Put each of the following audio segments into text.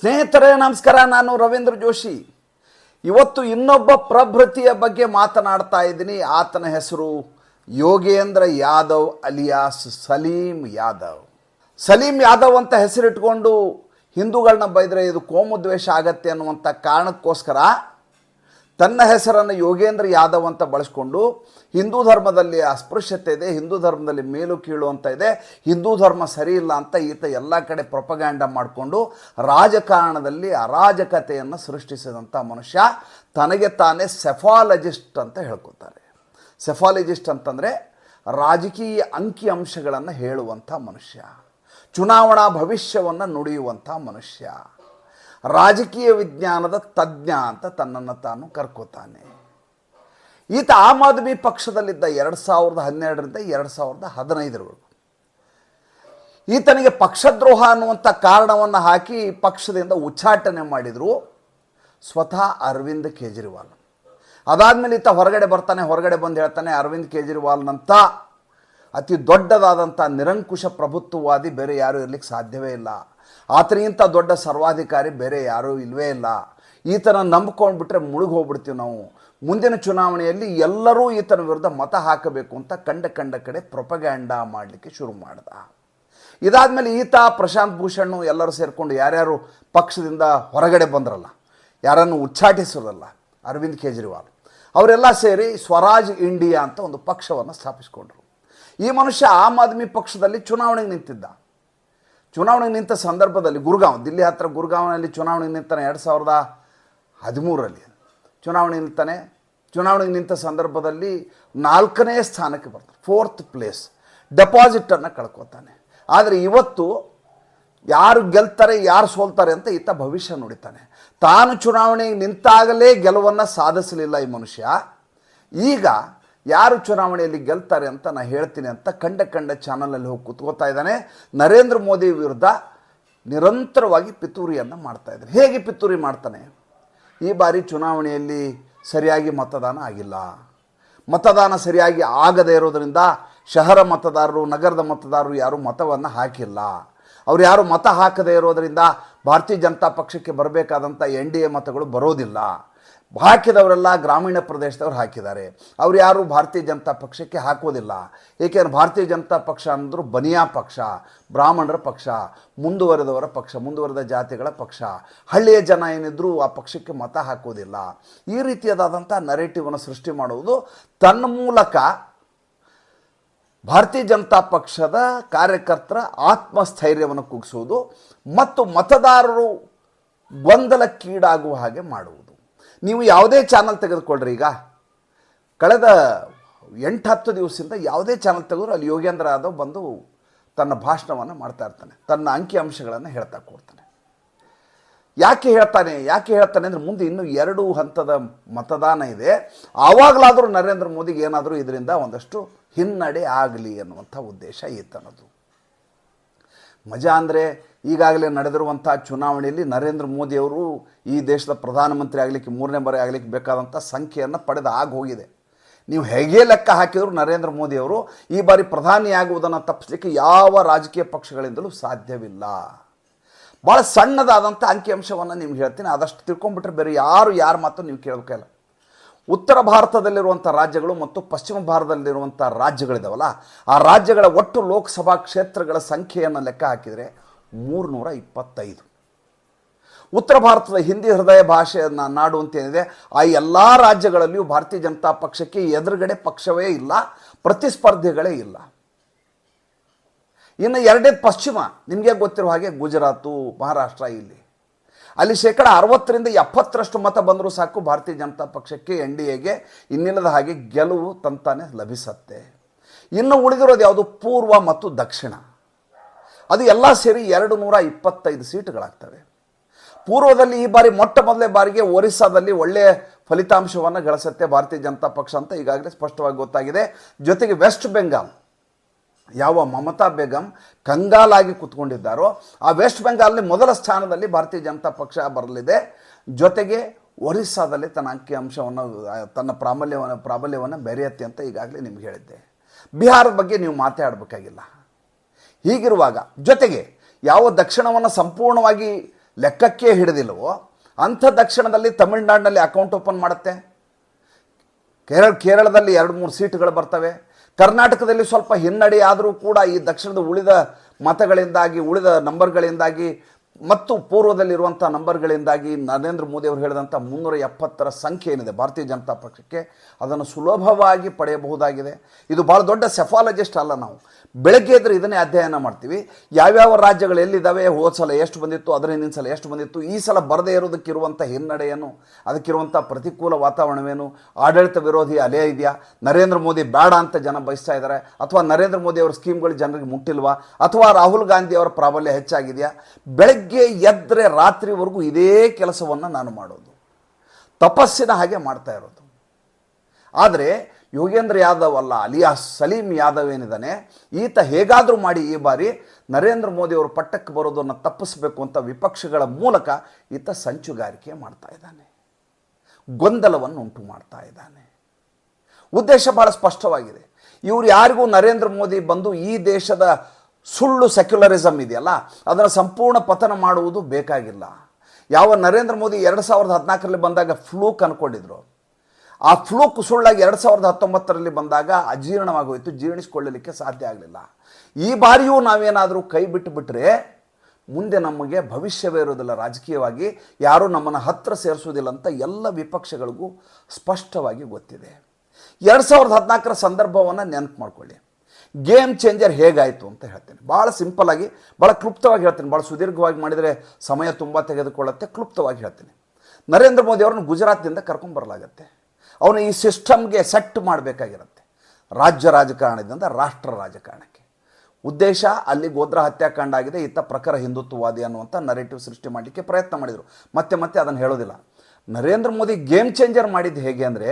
ಸ್ನೇಹಿತರೇ, ನಮಸ್ಕಾರ. ನಾನು ರವೀಂದ್ರ ಜೋಶಿ. ಇವತ್ತು ಇನ್ನೊಬ್ಬ ಪ್ರಭೃತಿಯ ಬಗ್ಗೆ ಮಾತನಾಡ್ತಾ ಇದ್ದೀನಿ. ಆತನ ಹೆಸರು ಯೋಗೇಂದ್ರ ಯಾದವ್ ಅಲಿಯಾಸ್ ಸಲೀಂ ಯಾದವ್. ಸಲೀಂ ಯಾದವ್ ಅಂತ ಹೆಸರಿಟ್ಕೊಂಡು ಹಿಂದೂಗಳನ್ನ ಬೈದರೆ ಇದು ಕೋಮು ದ್ವೇಷ ಆಗತ್ತೆ ಅನ್ನುವಂಥ ಕಾರಣಕ್ಕೋಸ್ಕರ ತನ್ನ ಹೆಸರನ್ನು ಯೋಗೇಂದ್ರ ಯಾದವ್ ಅಂತ ಬಳಸ್ಕೊಂಡು ಹಿಂದೂ ಧರ್ಮದಲ್ಲಿ ಅಸ್ಪೃಶ್ಯತೆ ಇದೆ, ಹಿಂದೂ ಧರ್ಮದಲ್ಲಿ ಮೇಲು ಕೀಳು ಅಂತ ಇದೆ, ಹಿಂದೂ ಧರ್ಮ ಸರಿ ಇಲ್ಲ ಅಂತ ಈತ ಎಲ್ಲ ಕಡೆ ಪ್ರೊಪಗ್ಯಾಂಡ ಮಾಡಿಕೊಂಡು ರಾಜಕಾರಣದಲ್ಲಿ ಅರಾಜಕತೆಯನ್ನು ಸೃಷ್ಟಿಸಿದಂಥ ಮನುಷ್ಯ, ತನಗೆ ತಾನೇ ಸೆಫಾಲಜಿಸ್ಟ್ ಅಂತ ಹೇಳ್ಕೊತಾರೆ. ಸೆಫಾಲಜಿಸ್ಟ್ ಅಂತಂದರೆ ರಾಜಕೀಯ ಅಂಕಿ ಅಂಶಗಳನ್ನು ಹೇಳುವಂಥ ಮನುಷ್ಯ, ಚುನಾವಣಾ ಭವಿಷ್ಯವನ್ನು ನುಡಿಯುವಂಥ ಮನುಷ್ಯ, ರಾಜಕೀಯ ವಿಜ್ಞಾನದ ತಜ್ಞ ಅಂತ ತನ್ನನ್ನು ತಾನು ಕರ್ಕೋತಾನೆ. ಈತ ಆಮ್ ಆದ್ಮಿ ಪಕ್ಷದಲ್ಲಿದ್ದ ಎರಡು ಸಾವಿರದ ಹನ್ನೆರಡರಿಂದ ಎರಡು ಸಾವಿರದ ಹದಿನೈದರವರೆಗೂ. ಈತನಿಗೆ ಪಕ್ಷದ್ರೋಹ ಅನ್ನುವಂಥ ಕಾರಣವನ್ನು ಹಾಕಿ ಪಕ್ಷದಿಂದ ಉಚ್ಚಾಟನೆ ಮಾಡಿದರು ಸ್ವತಃ ಅರವಿಂದ್ ಕೇಜ್ರಿವಾಲ್. ಅದಾದಮೇಲೆ ಈತ ಹೊರಗಡೆ ಬರ್ತಾನೆ, ಹೊರಗಡೆ ಬಂದು ಹೇಳ್ತಾನೆ, ಅರವಿಂದ್ ಕೇಜ್ರಿವಾಲ್ನಂಥ ಅತಿ ದೊಡ್ಡದಾದಂಥ ನಿರಂಕುಶ ಪ್ರಭುತ್ವವಾದಿ ಬೇರೆ ಯಾರೂ ಇರಲಿಕ್ಕೆ ಸಾಧ್ಯವೇ ಇಲ್ಲ. ಆತನಿಗಿಂತ ದೊಡ್ಡ ಸರ್ವಾಧಿಕಾರಿ ಬೇರೆ ಯಾರೂ ಇಲ್ಲವೇ ಇಲ್ಲ. ಈತನ ನಂಬ್ಕೊಂಡ್ಬಿಟ್ರೆ ಮುಳುಗಿ ಹೋಗ್ಬಿಡ್ತೀವಿ ನಾವು. ಮುಂದಿನ ಚುನಾವಣೆಯಲ್ಲಿ ಎಲ್ಲರೂ ಈತನ ವಿರುದ್ಧ ಮತ ಹಾಕಬೇಕು ಅಂತ ಕಂಡ ಕಂಡ ಕಡೆ ಪ್ರೊಪಗ್ಯಾಂಡ ಮಾಡಲಿಕ್ಕೆ ಶುರು ಮಾಡ್ದ. ಇದಾದಮೇಲೆ ಈತ, ಪ್ರಶಾಂತ್ ಭೂಷಣ್ ಎಲ್ಲರೂ ಸೇರಿಕೊಂಡು ಯಾರ್ಯಾರು ಪಕ್ಷದಿಂದ ಹೊರಗಡೆ ಬಂದ್ರಲ್ಲ, ಯಾರನ್ನು ಉಚ್ಚಾಟಿಸೋದಲ್ಲ, ಅರವಿಂದ್ ಕೇಜ್ರಿವಾಲ್, ಅವರೆಲ್ಲ ಸೇರಿ ಸ್ವರಾಜ್ ಇಂಡಿಯಾ ಅಂತ ಒಂದು ಪಕ್ಷವನ್ನು ಸ್ಥಾಪಿಸಿಕೊಂಡರು. ಈ ಮನುಷ್ಯ ಆಮ್ ಆದ್ಮಿ ಪಕ್ಷದಲ್ಲಿ ಚುನಾವಣೆಗೆ ನಿಂತಿದ್ದ. ಚುನಾವಣೆಗೆ ನಿಂತ ಸಂದರ್ಭದಲ್ಲಿ ಗುರ್ಗಾಂವ್, ದಿಲ್ಲಿ ಹತ್ರ ಗುರುಗಾಂವ್ನಲ್ಲಿ ಚುನಾವಣೆಗೆ ನಿಂತಾನೆ ಎರಡು ಸಾವಿರದ ಹದಿಮೂರರಲ್ಲಿ. ಚುನಾವಣೆ ನಿಲ್ತಾನೆ. ಚುನಾವಣೆಗೆ ನಿಂತ ಸಂದರ್ಭದಲ್ಲಿ ನಾಲ್ಕನೇ ಸ್ಥಾನಕ್ಕೆ ಬರ್ತಾನೆ. ಫೋರ್ತ್ ಪ್ಲೇಸ್ ಡೆಪಾಸಿಟನ್ನು ಕಳ್ಕೊತಾನೆ. ಆದರೆ ಇವತ್ತು ಯಾರು ಗೆಲ್ತಾರೆ, ಯಾರು ಸೋಲ್ತಾರೆ ಅಂತ ಈತ ಭವಿಷ್ಯ ನುಡಿತಾನೆ. ತಾನು ಚುನಾವಣೆಗೆ ನಿಂತಾಗಲೇ ಗೆಲುವನ್ನು ಸಾಧಿಸಲಿಲ್ಲ ಈ ಮನುಷ್ಯ. ಈಗ ಯಾರು ಚುನಾವಣೆಯಲ್ಲಿ ಗೆಲ್ತಾರೆ ಅಂತ ನಾನು ಹೇಳ್ತೀನಿ ಅಂತ ಕಂಡ ಕಂಡ ಚಾನಲಲ್ಲಿ ಹೋಗಿ ಕೂತ್ಕೋತಾ ಇದ್ದಾನೆ. ನರೇಂದ್ರ ಮೋದಿ ವಿರುದ್ಧ ನಿರಂತರವಾಗಿ ಪಿತೂರಿಯನ್ನು ಮಾಡ್ತಾ ಇದ್ದಾರೆ ಹೇಗೆ ಪಿತೂರಿ ಮಾಡ್ತಾನೆ? ಈ ಬಾರಿ ಚುನಾವಣೆಯಲ್ಲಿ ಸರಿಯಾಗಿ ಮತದಾನ ಆಗಿಲ್ಲ. ಮತದಾನ ಸರಿಯಾಗಿ ಆಗದೇ ಇರೋದರಿಂದ ಶಹರ ಮತದಾರರು, ನಗರದ ಮತದಾರರು ಯಾರೂ ಮತವನ್ನು ಹಾಕಿಲ್ಲ. ಅವ್ರು ಯಾರು ಮತ ಹಾಕದೇ ಇರೋದರಿಂದ ಭಾರತೀಯ ಜನತಾ ಪಕ್ಷಕ್ಕೆ ಬರಬೇಕಾದಂಥ ಎನ್ ಡಿ ಎ ಮತಗಳು ಬರೋದಿಲ್ಲ. ಹಾಕಿದವರೆಲ್ಲ ಗ್ರಾಮೀಣ ಪ್ರದೇಶದವ್ರು ಹಾಕಿದ್ದಾರೆ. ಅವ್ರು ಯಾರು ಭಾರತೀಯ ಜನತಾ ಪಕ್ಷಕ್ಕೆ ಹಾಕೋದಿಲ್ಲ. ಏಕೆಂದರೆ ಭಾರತೀಯ ಜನತಾ ಪಕ್ಷ ಅಂದರು ಬನಿಯಾ ಪಕ್ಷ, ಬ್ರಾಹ್ಮಣರ ಪಕ್ಷ, ಮುಂದುವರೆದವರ ಪಕ್ಷ, ಮುಂದುವರೆದ ಜಾತಿಗಳ ಪಕ್ಷ. ಹಳ್ಳಿಯ ಜನ ಏನಿದ್ರು ಆ ಪಕ್ಷಕ್ಕೆ ಮತ ಹಾಕೋದಿಲ್ಲ. ಈ ರೀತಿಯಾದಂಥ ನರೇಟಿವನ್ನು ಸೃಷ್ಟಿ ಮಾಡುವುದು ತನ್ನ ಮೂಲಕ ಭಾರತೀಯ ಜನತಾ ಪಕ್ಷದ ಕಾರ್ಯಕರ್ತರ ಆತ್ಮಸ್ಥೈರ್ಯವನ್ನು ಕುಗ್ಗಿಸುವುದು ಮತ್ತು ಮತದಾರರು ಗೊಂದಲಕ್ಕೀಡಾಗುವ ಹಾಗೆ ಮಾಡುವುದು. ನೀವು ಯಾವುದೇ ಚಾನಲ್ ತೆಗೆದುಕೊಳ್ಳ್ರಿ ಈಗ. ಕಳೆದ ಎಂಟು ಹತ್ತು ದಿವಸದಿಂದ ಯಾವುದೇ ಚಾನಲ್ ತೆಗೆದ್ರು ಅಲ್ಲಿ ಯೋಗೇಂದ್ರ ಯಾದವ್ ಬಂದು ತನ್ನ ಭಾಷಣವನ್ನು ಮಾಡ್ತಾ ಇರ್ತಾನೆ. ತನ್ನ ಅಂಕಿ ಅಂಶಗಳನ್ನು ಹೇಳ್ತಾ ಕೊಡ್ತಾನೆ. ಯಾಕೆ ಹೇಳ್ತಾನೆ ಯಾಕೆ ಹೇಳ್ತಾನೆ ಅಂದರೆ ಮುಂದೆ ಇನ್ನೂ ಎರಡು ಹಂತದ ಮತದಾನ ಇದೆ. ಆವಾಗಲಾದರೂ ನರೇಂದ್ರ ಮೋದಿಗೆ ಏನಾದರೂ ಇದರಿಂದ ಒಂದಷ್ಟು ಹಿನ್ನಡೆ ಆಗಲಿ ಅನ್ನುವಂಥ ಉದ್ದೇಶ ಈತನದು. ಮಜಾ ಅಂದರೆ ಈಗಾಗಲೇ ನಡೆದಿರುವಂಥ ಚುನಾವಣೆಯಲ್ಲಿ ನರೇಂದ್ರ ಮೋದಿಯವರು ಈ ದೇಶದ ಪ್ರಧಾನಮಂತ್ರಿ ಆಗಲಿಕ್ಕೆ ಮೂರನೇ ಬಾರಿ ಆಗಲಿಕ್ಕೆ ಬೇಕಾದಂಥ ಸಂಖ್ಯೆಯನ್ನು ಪಡೆದ ಹೋಗಿದೆ. ನೀವು ಹೇಗೆ ಲೆಕ್ಕ ಹಾಕಿದರೂ ನರೇಂದ್ರ ಮೋದಿಯವರು ಈ ಬಾರಿ ಪ್ರಧಾನಿಯಾಗುವುದನ್ನು ತಪ್ಪಿಸಲಿಕ್ಕೆ ಯಾವ ರಾಜಕೀಯ ಪಕ್ಷಗಳಿಂದಲೂ ಸಾಧ್ಯವಿಲ್ಲ. ಭಾಳ ಸಣ್ಣದಾದಂಥ ಅಂಕಿಅಂಶವನ್ನು ನಿಮ್ಗೆ ಹೇಳ್ತೀನಿ. ಆದಷ್ಟು ತಿಳ್ಕೊಂಡ್ಬಿಟ್ರೆ ಬೇರೆ ಯಾರು ಯಾರ ಮಾತು ನೀವು ಕೇಳಬೇಕಲ್ಲ ಉತ್ತರ ಭಾರತದಲ್ಲಿರುವಂಥ ರಾಜ್ಯಗಳು ಮತ್ತು ಪಶ್ಚಿಮ ಭಾರತದಲ್ಲಿರುವಂಥ ರಾಜ್ಯಗಳಿದಾವಲ್ಲ, ಆ ರಾಜ್ಯಗಳ ಒಟ್ಟು ಲೋಕಸಭಾ ಕ್ಷೇತ್ರಗಳ ಸಂಖ್ಯೆಯನ್ನು ಲೆಕ್ಕ ಹಾಕಿದರೆ ಮೂರುನೂರ ಇಪ್ಪತ್ತೈದು ಉತ್ತರ ಭಾರತದ ಹಿಂದಿ ಹೃದಯ ಭಾಷೆಯನ್ನು ನಾಡು ಅಂತ ಏನಿದೆ ಆ ಎಲ್ಲ ರಾಜ್ಯಗಳಲ್ಲಿಯೂ ಭಾರತೀಯ ಜನತಾ ಪಕ್ಷಕ್ಕೆ ಎದುರುಗಡೆ ಪಕ್ಷವೇ ಇಲ್ಲ, ಪ್ರತಿಸ್ಪರ್ಧಿಗಳೇ ಇಲ್ಲ. ಇನ್ನು ಎರಡೇ ಪಶ್ಚಿಮ, ನಿಮಗೆ ಗೊತ್ತಿರೋ ಹಾಗೆ ಗುಜರಾತು, ಮಹಾರಾಷ್ಟ್ರ ಇಲ್ಲಿ. ಅಲ್ಲಿ ಶೇಕಡ ಅರವತ್ತರಿಂದ ಎಪ್ಪತ್ತರಷ್ಟು ಮತ ಬಂದರೂ ಸಾಕು ಭಾರತೀಯ ಜನತಾ ಪಕ್ಷಕ್ಕೆ, ಎನ್ ಡಿ ಎಗೆ, ಇನ್ನಿಲ್ಲದ ಹಾಗೆ ಗೆಲುವು ತಂತಾನೆ ಲಭಿಸತ್ತೆ. ಇನ್ನು ಉಳಿದಿರೋದು ಯಾವುದು? ಪೂರ್ವ ಮತ್ತು ದಕ್ಷಿಣ. ಅದು ಎಲ್ಲ ಸೇರಿ ಎರಡು ನೂರ ಇಪ್ಪತ್ತೈದು ಸೀಟುಗಳಾಗ್ತವೆ. ಪೂರ್ವದಲ್ಲಿ ಈ ಬಾರಿ ಮೊಟ್ಟ ಮೊದಲೇ ಬಾರಿಗೆ ಒರಿಸ್ಸಾದಲ್ಲಿ ಒಳ್ಳೆಯ ಫಲಿತಾಂಶವನ್ನು ಗಳಿಸುತ್ತೆ ಭಾರತೀಯ ಜನತಾ ಪಕ್ಷ ಅಂತ ಈಗಾಗಲೇ ಸ್ಪಷ್ಟವಾಗಿ ಗೊತ್ತಾಗಿದೆ. ಜೊತೆಗೆ ವೆಸ್ಟ್ ಬೆಂಗಾಲ್, ಯಾವ ಮಮತಾ ಬೇಗಂ ಕಂಗಾಲಾಗಿ ಕುತ್ಕೊಂಡಿದ್ದಾರೋ, ಆ ವೆಸ್ಟ್ ಬೆಂಗಾಲ್ನಲ್ಲಿ ಮೊದಲ ಸ್ಥಾನದಲ್ಲಿ ಭಾರತೀಯ ಜನತಾ ಪಕ್ಷ ಬರಲಿದೆ. ಜೊತೆಗೆ ಒರಿಸ್ಸಾದಲ್ಲಿ ತನ್ನ ಅಂಕಿಅಂಶವನ್ನು, ತನ್ನ ಪ್ರಾಬಲ್ಯವನ್ನು ಪ್ರಾಬಲ್ಯವನ್ನು ಬೆರೆಯತ್ತೆ ಅಂತ ಈಗಾಗಲೇ ನಿಮ್ಗೆ ಹೇಳಿದ್ದೆ. ಬಿಹಾರದ ಬಗ್ಗೆ ನೀವು ಮಾತಾಡಬೇಕಾಗಿಲ್ಲ. ಹೀಗಿರುವಾಗ ಜೊತೆಗೆ ಯಾವ ದಕ್ಷಿಣವನ್ನು ಸಂಪೂರ್ಣವಾಗಿ ಲೆಕ್ಕಕ್ಕೆ ಹಿಡಿದಿಲ್ಲವೋ ಅಂಥ ದಕ್ಷಿಣದಲ್ಲಿ ತಮಿಳುನಾಡಿನಲ್ಲಿ ಅಕೌಂಟ್ ಓಪನ್ ಮಾಡುತ್ತೆ. ಕೇರಳ, ಕೇರಳದಲ್ಲಿ ಎರಡು ಮೂರು ಸೀಟ್ಗಳು ಬರ್ತವೆ. ಕರ್ನಾಟಕದಲ್ಲಿ ಸ್ವಲ್ಪ ಹಿನ್ನಡೆ ಆದರೂ ಕೂಡ ಈ ದಕ್ಷಿಣದ ಉಳಿದ ಮತಗಳಿಂದಾಗಿ, ಉಳಿದ ನಂಬರ್ಗಳಿಂದಾಗಿ ಮತ್ತು ಪೂರ್ವದಲ್ಲಿರುವಂಥ ನಂಬರ್ಗಳಿಂದಾಗಿ ನರೇಂದ್ರ ಮೋದಿ ಅವರು ಹೇಳಿದಂಥ ಮುನ್ನೂರ ಎಪ್ಪತ್ತರ ಸಂಖ್ಯೆ ಏನಿದೆ ಭಾರತೀಯ ಜನತಾ ಪಕ್ಷಕ್ಕೆ, ಅದನ್ನು ಸುಲಭವಾಗಿ ಪಡೆಯಬಹುದಾಗಿದೆ. ಇದು ಭಾಳ ದೊಡ್ಡ ಸೆಫಾಲಜಿಸ್ಟ್ ಅಲ್ಲ ನಾವು. ಬೆಳಗ್ಗೆ ಎದ್ರೆ ಇದನ್ನೇ ಅಧ್ಯಯನ ಮಾಡ್ತೀವಿ. ಯಾವ್ಯಾವ ರಾಜ್ಯಗಳು ಎಲ್ಲಿದ್ದಾವೆ, ಹೋದ ಸಲ ಎಷ್ಟು ಬಂದಿತ್ತು ಅದರ ಹಿಂದಿನ ಸಲ ಎಷ್ಟು ಬಂದಿತ್ತು, ಈ ಸಲ ಬರದೇ ಇರೋದಕ್ಕಿರುವಂಥ ಹಿನ್ನಡೆಯನ್ನು ಅದಕ್ಕಿರುವಂಥ ಪ್ರತಿಕೂಲ ವಾತಾವರಣವೇನು, ಆಡಳಿತ ವಿರೋಧಿ ಅಲೆ ಇದೆಯಾ, ನರೇಂದ್ರ ಮೋದಿ ಬೇಡ ಅಂತ ಜನ ಬಯಸ್ತಾ ಇದ್ದಾರೆ, ಅಥವಾ ನರೇಂದ್ರ ಮೋದಿ ಅವರ ಸ್ಕೀಮ್ಗಳು ಜನರಿಗೆ ಮುಟ್ಟಿಲ್ವಾ, ಅಥವಾ ರಾಹುಲ್ ಗಾಂಧಿ ಅವರ ಪ್ರಾಬಲ್ಯ ಹೆಚ್ಚಾಗಿದೆಯಾ, ಬೆಳಗ್ಗೆ ಎದ್ದರೆ ರಾತ್ರಿವರೆಗೂ ಇದೇ ಕೆಲಸವನ್ನು ನಾನು ಮಾಡೋದು. ತಪಸ್ಸಿನ ಹಾಗೆ ಮಾಡ್ತಾ ಇರೋದು. ಆದರೆ ಯೋಗೇಂದ್ರ ಯಾದವ್ ಅಲ್ಲ, ಅಲಿಯಾಸ್ ಸಲೀಂ ಯಾದವ್ ಏನಿದ್ದಾನೆ ಈತ ಹೇಗಾದರೂ ಮಾಡಿ ಈ ಬಾರಿ ನರೇಂದ್ರ ಮೋದಿ ಅವರು ಪಟ್ಟಕ್ಕೆ ಬರೋದನ್ನು ತಪ್ಪಿಸಬೇಕು ಅಂತ ವಿಪಕ್ಷಗಳ ಮೂಲಕ ಈತ ಸಂಚುಗಾರಿಕೆ ಮಾಡ್ತಾ ಇದ್ದಾನೆ. ಗೊಂದಲವನ್ನು ಉಂಟು ಮಾಡ್ತಾ ಇದ್ದಾನೆ. ಉದ್ದೇಶ ಬಹಳ ಸ್ಪಷ್ಟವಾಗಿದೆ. ಇವರು ಯಾರಿಗೂ ನರೇಂದ್ರ ಮೋದಿ ಬಂದು ಈ ದೇಶದ ಸುಳ್ಳು ಸೆಕ್ಯುಲರಿಸಮ್ ಇದೆಯಲ್ಲ ಅದರ ಸಂಪೂರ್ಣ ಪತನ ಮಾಡುವುದು ಬೇಕಾಗಿಲ್ಲ. ಯಾವ ನರೇಂದ್ರ ಮೋದಿ ಎರಡು ಸಾವಿರದ ಹದಿನಾಲ್ಕರಲ್ಲಿ ಬಂದಾಗ ಫ್ಲೂಕ್ ಅನ್ಕೊಂಡಿದ್ರು. ಆ ಫ್ಲೂಕ್ ಸುಳ್ಳಾಗಿ ಎರಡು ಸಾವಿರದ ಹತ್ತೊಂಬತ್ತರಲ್ಲಿ ಬಂದಾಗ ಅಜೀರ್ಣವಾಗೋಯಿತು, ಜೀರ್ಣಿಸ್ಕೊಳ್ಳಲಿಕ್ಕೆ ಸಾಧ್ಯ ಆಗಲಿಲ್ಲ. ಈ ಬಾರಿಯೂ ನಾವೇನಾದರೂ ಕೈ ಬಿಟ್ಟು ಬಿಟ್ಟರೆ ಮುಂದೆ ನಮಗೆ ಭವಿಷ್ಯವೇ ಇರೋದಿಲ್ಲ ರಾಜಕೀಯವಾಗಿ ಯಾರೂ ನಮ್ಮನ್ನು ಹತ್ತಿರ ಸೇರಿಸುವುದಿಲ್ಲ ಅಂತ ಎಲ್ಲ ವಿಪಕ್ಷಗಳಿಗೂ ಸ್ಪಷ್ಟವಾಗಿ ಗೊತ್ತಿದೆ. ಎರಡು ಸಾವಿರದ ಹದಿನಾಲ್ಕರ ಸಂದರ್ಭವನ್ನು ನೆನಪು ಮಾಡ್ಕೊಳ್ಳಿ. ಗೇಮ್ ಚೇಂಜರ್ ಹೇಗಾಯಿತು ಅಂತ ಹೇಳ್ತೇನೆ. ಭಾಳ ಸಿಂಪಲ್ಲಾಗಿ ಭಾಳ ಕ್ಲುಪ್ತವಾಗಿ ಹೇಳ್ತೇನೆ. ಭಾಳ ಸುದೀರ್ಘವಾಗಿ ಮಾಡಿದರೆ ಸಮಯ ತುಂಬ ತೆಗೆದುಕೊಳ್ಳುತ್ತೆ. ಕ್ಲುಪ್ತವಾಗಿ ಹೇಳ್ತೇನೆ. ನರೇಂದ್ರ ಮೋದಿ ಅವರನ್ನು ಗುಜರಾತ್ನಿಂದ ಕರ್ಕೊಂಬರಲಾಗತ್ತೆ ಅವನು ಈ ಸಿಸ್ಟಮ್ಗೆ ಸೆಟ್ ಮಾಡಬೇಕಾಗಿರುತ್ತೆ. ರಾಜ್ಯ ರಾಜಕಾರಣದಿಂದ ರಾಷ್ಟ್ರ ರಾಜಕಾರಣಕ್ಕೆ. ಉದ್ದೇಶ, ಅಲ್ಲಿ ಗೋದ್ರ ಹತ್ಯಾಕಾಂಡ ಆಗಿದೆ. ಇತ್ತ ಪ್ರಖರ ಹಿಂದುತ್ವವಾದಿ ಅನ್ನುವಂಥ ನರೇಟಿವ್ ಸೃಷ್ಟಿ ಮಾಡಲಿಕ್ಕೆ ಪ್ರಯತ್ನ ಮಾಡಿದರು. ಮತ್ತೆ ಮತ್ತೆ ಅದನ್ನು ಹೇಳೋದಿಲ್ಲ. ನರೇಂದ್ರ ಮೋದಿ ಗೇಮ್ ಚೇಂಜರ್ ಮಾಡಿದ್ದು ಹೇಗೆ ಅಂದರೆ,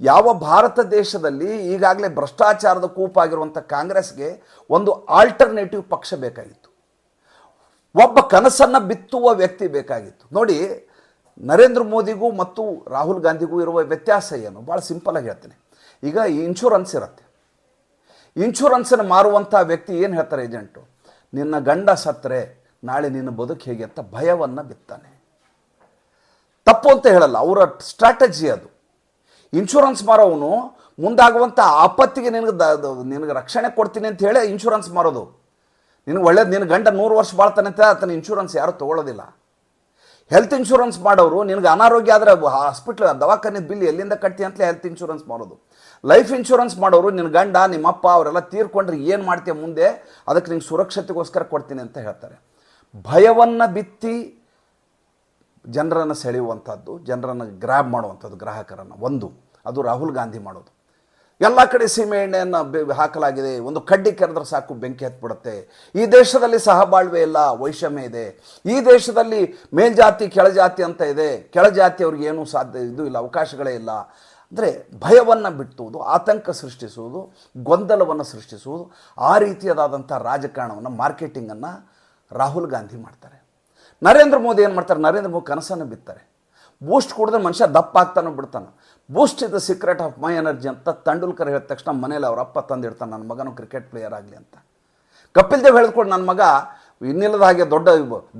ಯಾವ ಭಾರತ ದೇಶದಲ್ಲಿ ಈಗಾಗಲೇ ಭ್ರಷ್ಟಾಚಾರದ ಕೂಪಾಗಿರುವಂಥ ಕಾಂಗ್ರೆಸ್ಗೆ ಒಂದು ಆಲ್ಟರ್ನೇಟಿವ್ ಪಕ್ಷ ಬೇಕಾಗಿತ್ತು. ಒಬ್ಬ ಕನಸನ್ನು ಬಿತ್ತುವ ವ್ಯಕ್ತಿ ಬೇಕಾಗಿತ್ತು. ನೋಡಿ, ನರೇಂದ್ರ ಮೋದಿಗೂ ಮತ್ತು ರಾಹುಲ್ ಗಾಂಧಿಗೂ ಇರುವ ವ್ಯತ್ಯಾಸ ಏನು? ಭಾಳ ಸಿಂಪಲಾಗಿ ಹೇಳ್ತೀನಿ. ಈಗ ಇನ್ಶೂರೆನ್ಸ್ ಇರುತ್ತೆ. ಇನ್ಶೂರೆನ್ಸನ್ನು ಮಾರುವಂಥ ವ್ಯಕ್ತಿ ಏನು ಹೇಳ್ತಾರೆ ಏಜೆಂಟು ನಿನ್ನ ಗಂಡ ಸತ್ತರೆ, ನಾಳೆ ನಿನ್ನ ಬದುಕು ಹೇಗೆ ಅಂತ ಭಯವನ್ನು ಬಿತ್ತಾನೆ. ತಪ್ಪು ಅಂತ ಹೇಳಲ್ಲ, ಅವರ ಸ್ಟ್ರಾಟಜಿ ಅದು. ಇನ್ಶೂರೆನ್ಸ್ ಮಾರೋವನು ಮುಂದಾಗುವಂಥ ಆಪತ್ತಿಗೆ ನಿನಗೆ ನಿನಗೆ ರಕ್ಷಣೆ ಕೊಡ್ತೀನಿ ಅಂತ ಹೇಳಿ ಇನ್ಶೂರೆನ್ಸ್ ಮಾರೋದು. ನಿನಗೆ ಒಳ್ಳೇದು ನಿನ್ನ ಗಂಡ ನೂರು ವರ್ಷ ಬಾಳ್ತಾನೆ ಅಂತ ಆತನ ಇನ್ಶೂರೆನ್ಸ್ ಯಾರು ತೊಗೊಳ್ಳೋದಿಲ್ಲ ಹೆಲ್ತ್ ಇನ್ಶೂರೆನ್ಸ್ ಮಾಡೋರು ನಿನಗೆ ಅನಾರೋಗ್ಯ ಆದರೆ ಹಾಸ್ಪಿಟ್ಲ್ ದವಾಖಾನೆ ಬಿಲ್ ಎಲ್ಲಿಂದ ಕಟ್ತಿ ಅಂತಲೇ ಹೆಲ್ತ್ ಇನ್ಶೂರೆನ್ಸ್ ಮಾಡೋದು ಲೈಫ್ ಇನ್ಶೂರೆನ್ಸ್ ಮಾಡೋರು ನಿನ್ನ ಗಂಡ, ನಿಮ್ಮಪ್ಪ ಅವರೆಲ್ಲ ತೀರ್ಕೊಂಡ್ರೆ ಏನು ಮಾಡ್ತೀಯ ಮುಂದೆ? ಅದಕ್ಕೆ ನಿಂಗೆ ಸುರಕ್ಷತೆಗೋಸ್ಕರ ಕೊಡ್ತೀನಿ ಅಂತ ಹೇಳ್ತಾರೆ. ಭಯವನ್ನು ಬಿತ್ತಿ ಜನರನ್ನು ಸೆಳೆಯುವಂಥದ್ದು, ಜನರನ್ನು ಗ್ರ್ಯಾಬ್ ಮಾಡುವಂಥದ್ದು ಗ್ರಾಹಕರನ್ನು. ಒಂದು, ಅದು ರಾಹುಲ್ ಗಾಂಧಿ ಮಾಡೋದು. ಎಲ್ಲ ಕಡೆ ಸೀಮೆ ಎಣ್ಣೆಯನ್ನು ಹಾಕಲಾಗಿದೆ. ಒಂದು ಕಡ್ಡಿ ಕರೆದ್ರೆ ಸಾಕು, ಬೆಂಕಿ ಹತ್ಬಿಡುತ್ತೆ. ಈ ದೇಶದಲ್ಲಿ ಸಹಬಾಳ್ವೆ ಇಲ್ಲ, ವೈಷಮ್ಯ ಇದೆ. ಈ ದೇಶದಲ್ಲಿ ಮೇಲ್ಜಾತಿ, ಕೆಳಜಾತಿ ಅಂತ ಇದೆ. ಕೆಳಜಾತಿಯವ್ರಿಗೆ ಏನೂ ಸಾಧ್ಯ, ಇದು ಇಲ್ಲ, ಅವಕಾಶಗಳೇ ಇಲ್ಲ. ಅಂದರೆ ಭಯವನ್ನು ಬಿಟ್ಟುವುದು, ಆತಂಕ ಸೃಷ್ಟಿಸುವುದು, ಗೊಂದಲವನ್ನು ಸೃಷ್ಟಿಸುವುದು, ಆ ರೀತಿಯಾದಂಥ ರಾಜಕಾರಣವನ್ನು, ಮಾರ್ಕೆಟಿಂಗನ್ನು ರಾಹುಲ್ ಗಾಂಧಿ ಮಾಡ್ತಾರೆ. ನರೇಂದ್ರ ಮೋದಿ ಏನು ಮಾಡ್ತಾರೆ? ನರೇಂದ್ರ ಮೋದಿ ಕನಸನ್ನು ಬಿತ್ತಾರೆ. ಬೂಸ್ಟ್ ಕುಡಿದ್ರೆ ಮನುಷ್ಯ ದಪ್ಪ ಆಗ್ತಾನೆ ಬಿಡ್ತಾನೆ? ಬೂಸ್ಟ್ ಇದ್ದ the secret of my energy ಅಂತ ತಂಡೂಲ್ಕರ್ ಹೇಳಿದ ತಕ್ಷಣ ಮನೇಲಿ ಅವ್ರ ಅಪ್ಪ ತಂದಿಡ್ತಾನೆ ನನ್ನ ಮಗನು ಕ್ರಿಕೆಟ್ ಪ್ಲೇಯರ್ ಆಗಲಿ ಅಂತ. ಕಪಿಲ್ ದೇವ್ ಹೇಳಿದ್ಕೊಂಡು ನನ್ನ ಮಗ ಇನ್ನಿಲ್ಲದ ಹಾಗೆ ದೊಡ್ಡ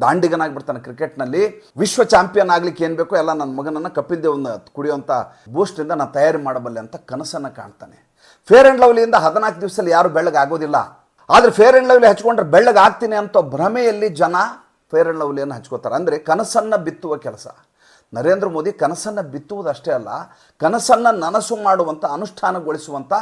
ದಾಂಡಿಗನಾಗ್ಬಿಡ್ತಾನೆ ಕ್ರಿಕೆಟ್ನಲ್ಲಿ. ವಿಶ್ವ ಚಾಂಪಿಯನ್ ಆಗ್ಲಿಕ್ಕೆ ಏನು ಬೇಕೋ ಎಲ್ಲ ನನ್ನ ಮಗನನ್ನು ಕಪಿಲ್ ದೇವ್ನ ಕುಡಿಯುವಂಥ ಬೂಸ್ಟಿಂದ ನಾನು ತಯಾರಿ ಮಾಡಬಲ್ಲೆ ಅಂತ ಕನಸನ್ನು ಕಾಣ್ತಾನೆ. ಫೇರ್ ಆ್ಯಂಡ್ ಲವ್ಲಿಯಿಂದ ಹದಿನಾಲ್ಕು ದಿವಸದಲ್ಲಿ ಯಾರು ಬೆಳ್ಳಗಾಗೋದಿಲ್ಲ. ಆದರೆ ಫೇರ್ ಆ್ಯಂಡ್ ಲವ್ಲಿ ಹಚ್ಕೊಂಡ್ರೆ ಬೆಳ್ಳಗೆ ಆಗ್ತೀನಿ ಅಂತ ಭ್ರಮೆಯಲ್ಲಿ ಜನ ಫೇರ್ ಆ್ಯಂಡ್ ಲವ್ಲಿಯನ್ನು ಹಚ್ಕೋತಾರೆ. ಅಂದರೆ ಕನಸನ್ನು ಬಿತ್ತುವ ಕೆಲಸ. ನರೇಂದ್ರ ಮೋದಿ ಕನಸನ್ನು ಬಿತ್ತುವುದಷ್ಟೇ ಅಲ್ಲ, ಕನಸನ್ನು ನನಸು ಮಾಡುವಂಥ ಅನುಷ್ಠಾನಗೊಳಿಸುವಂಥ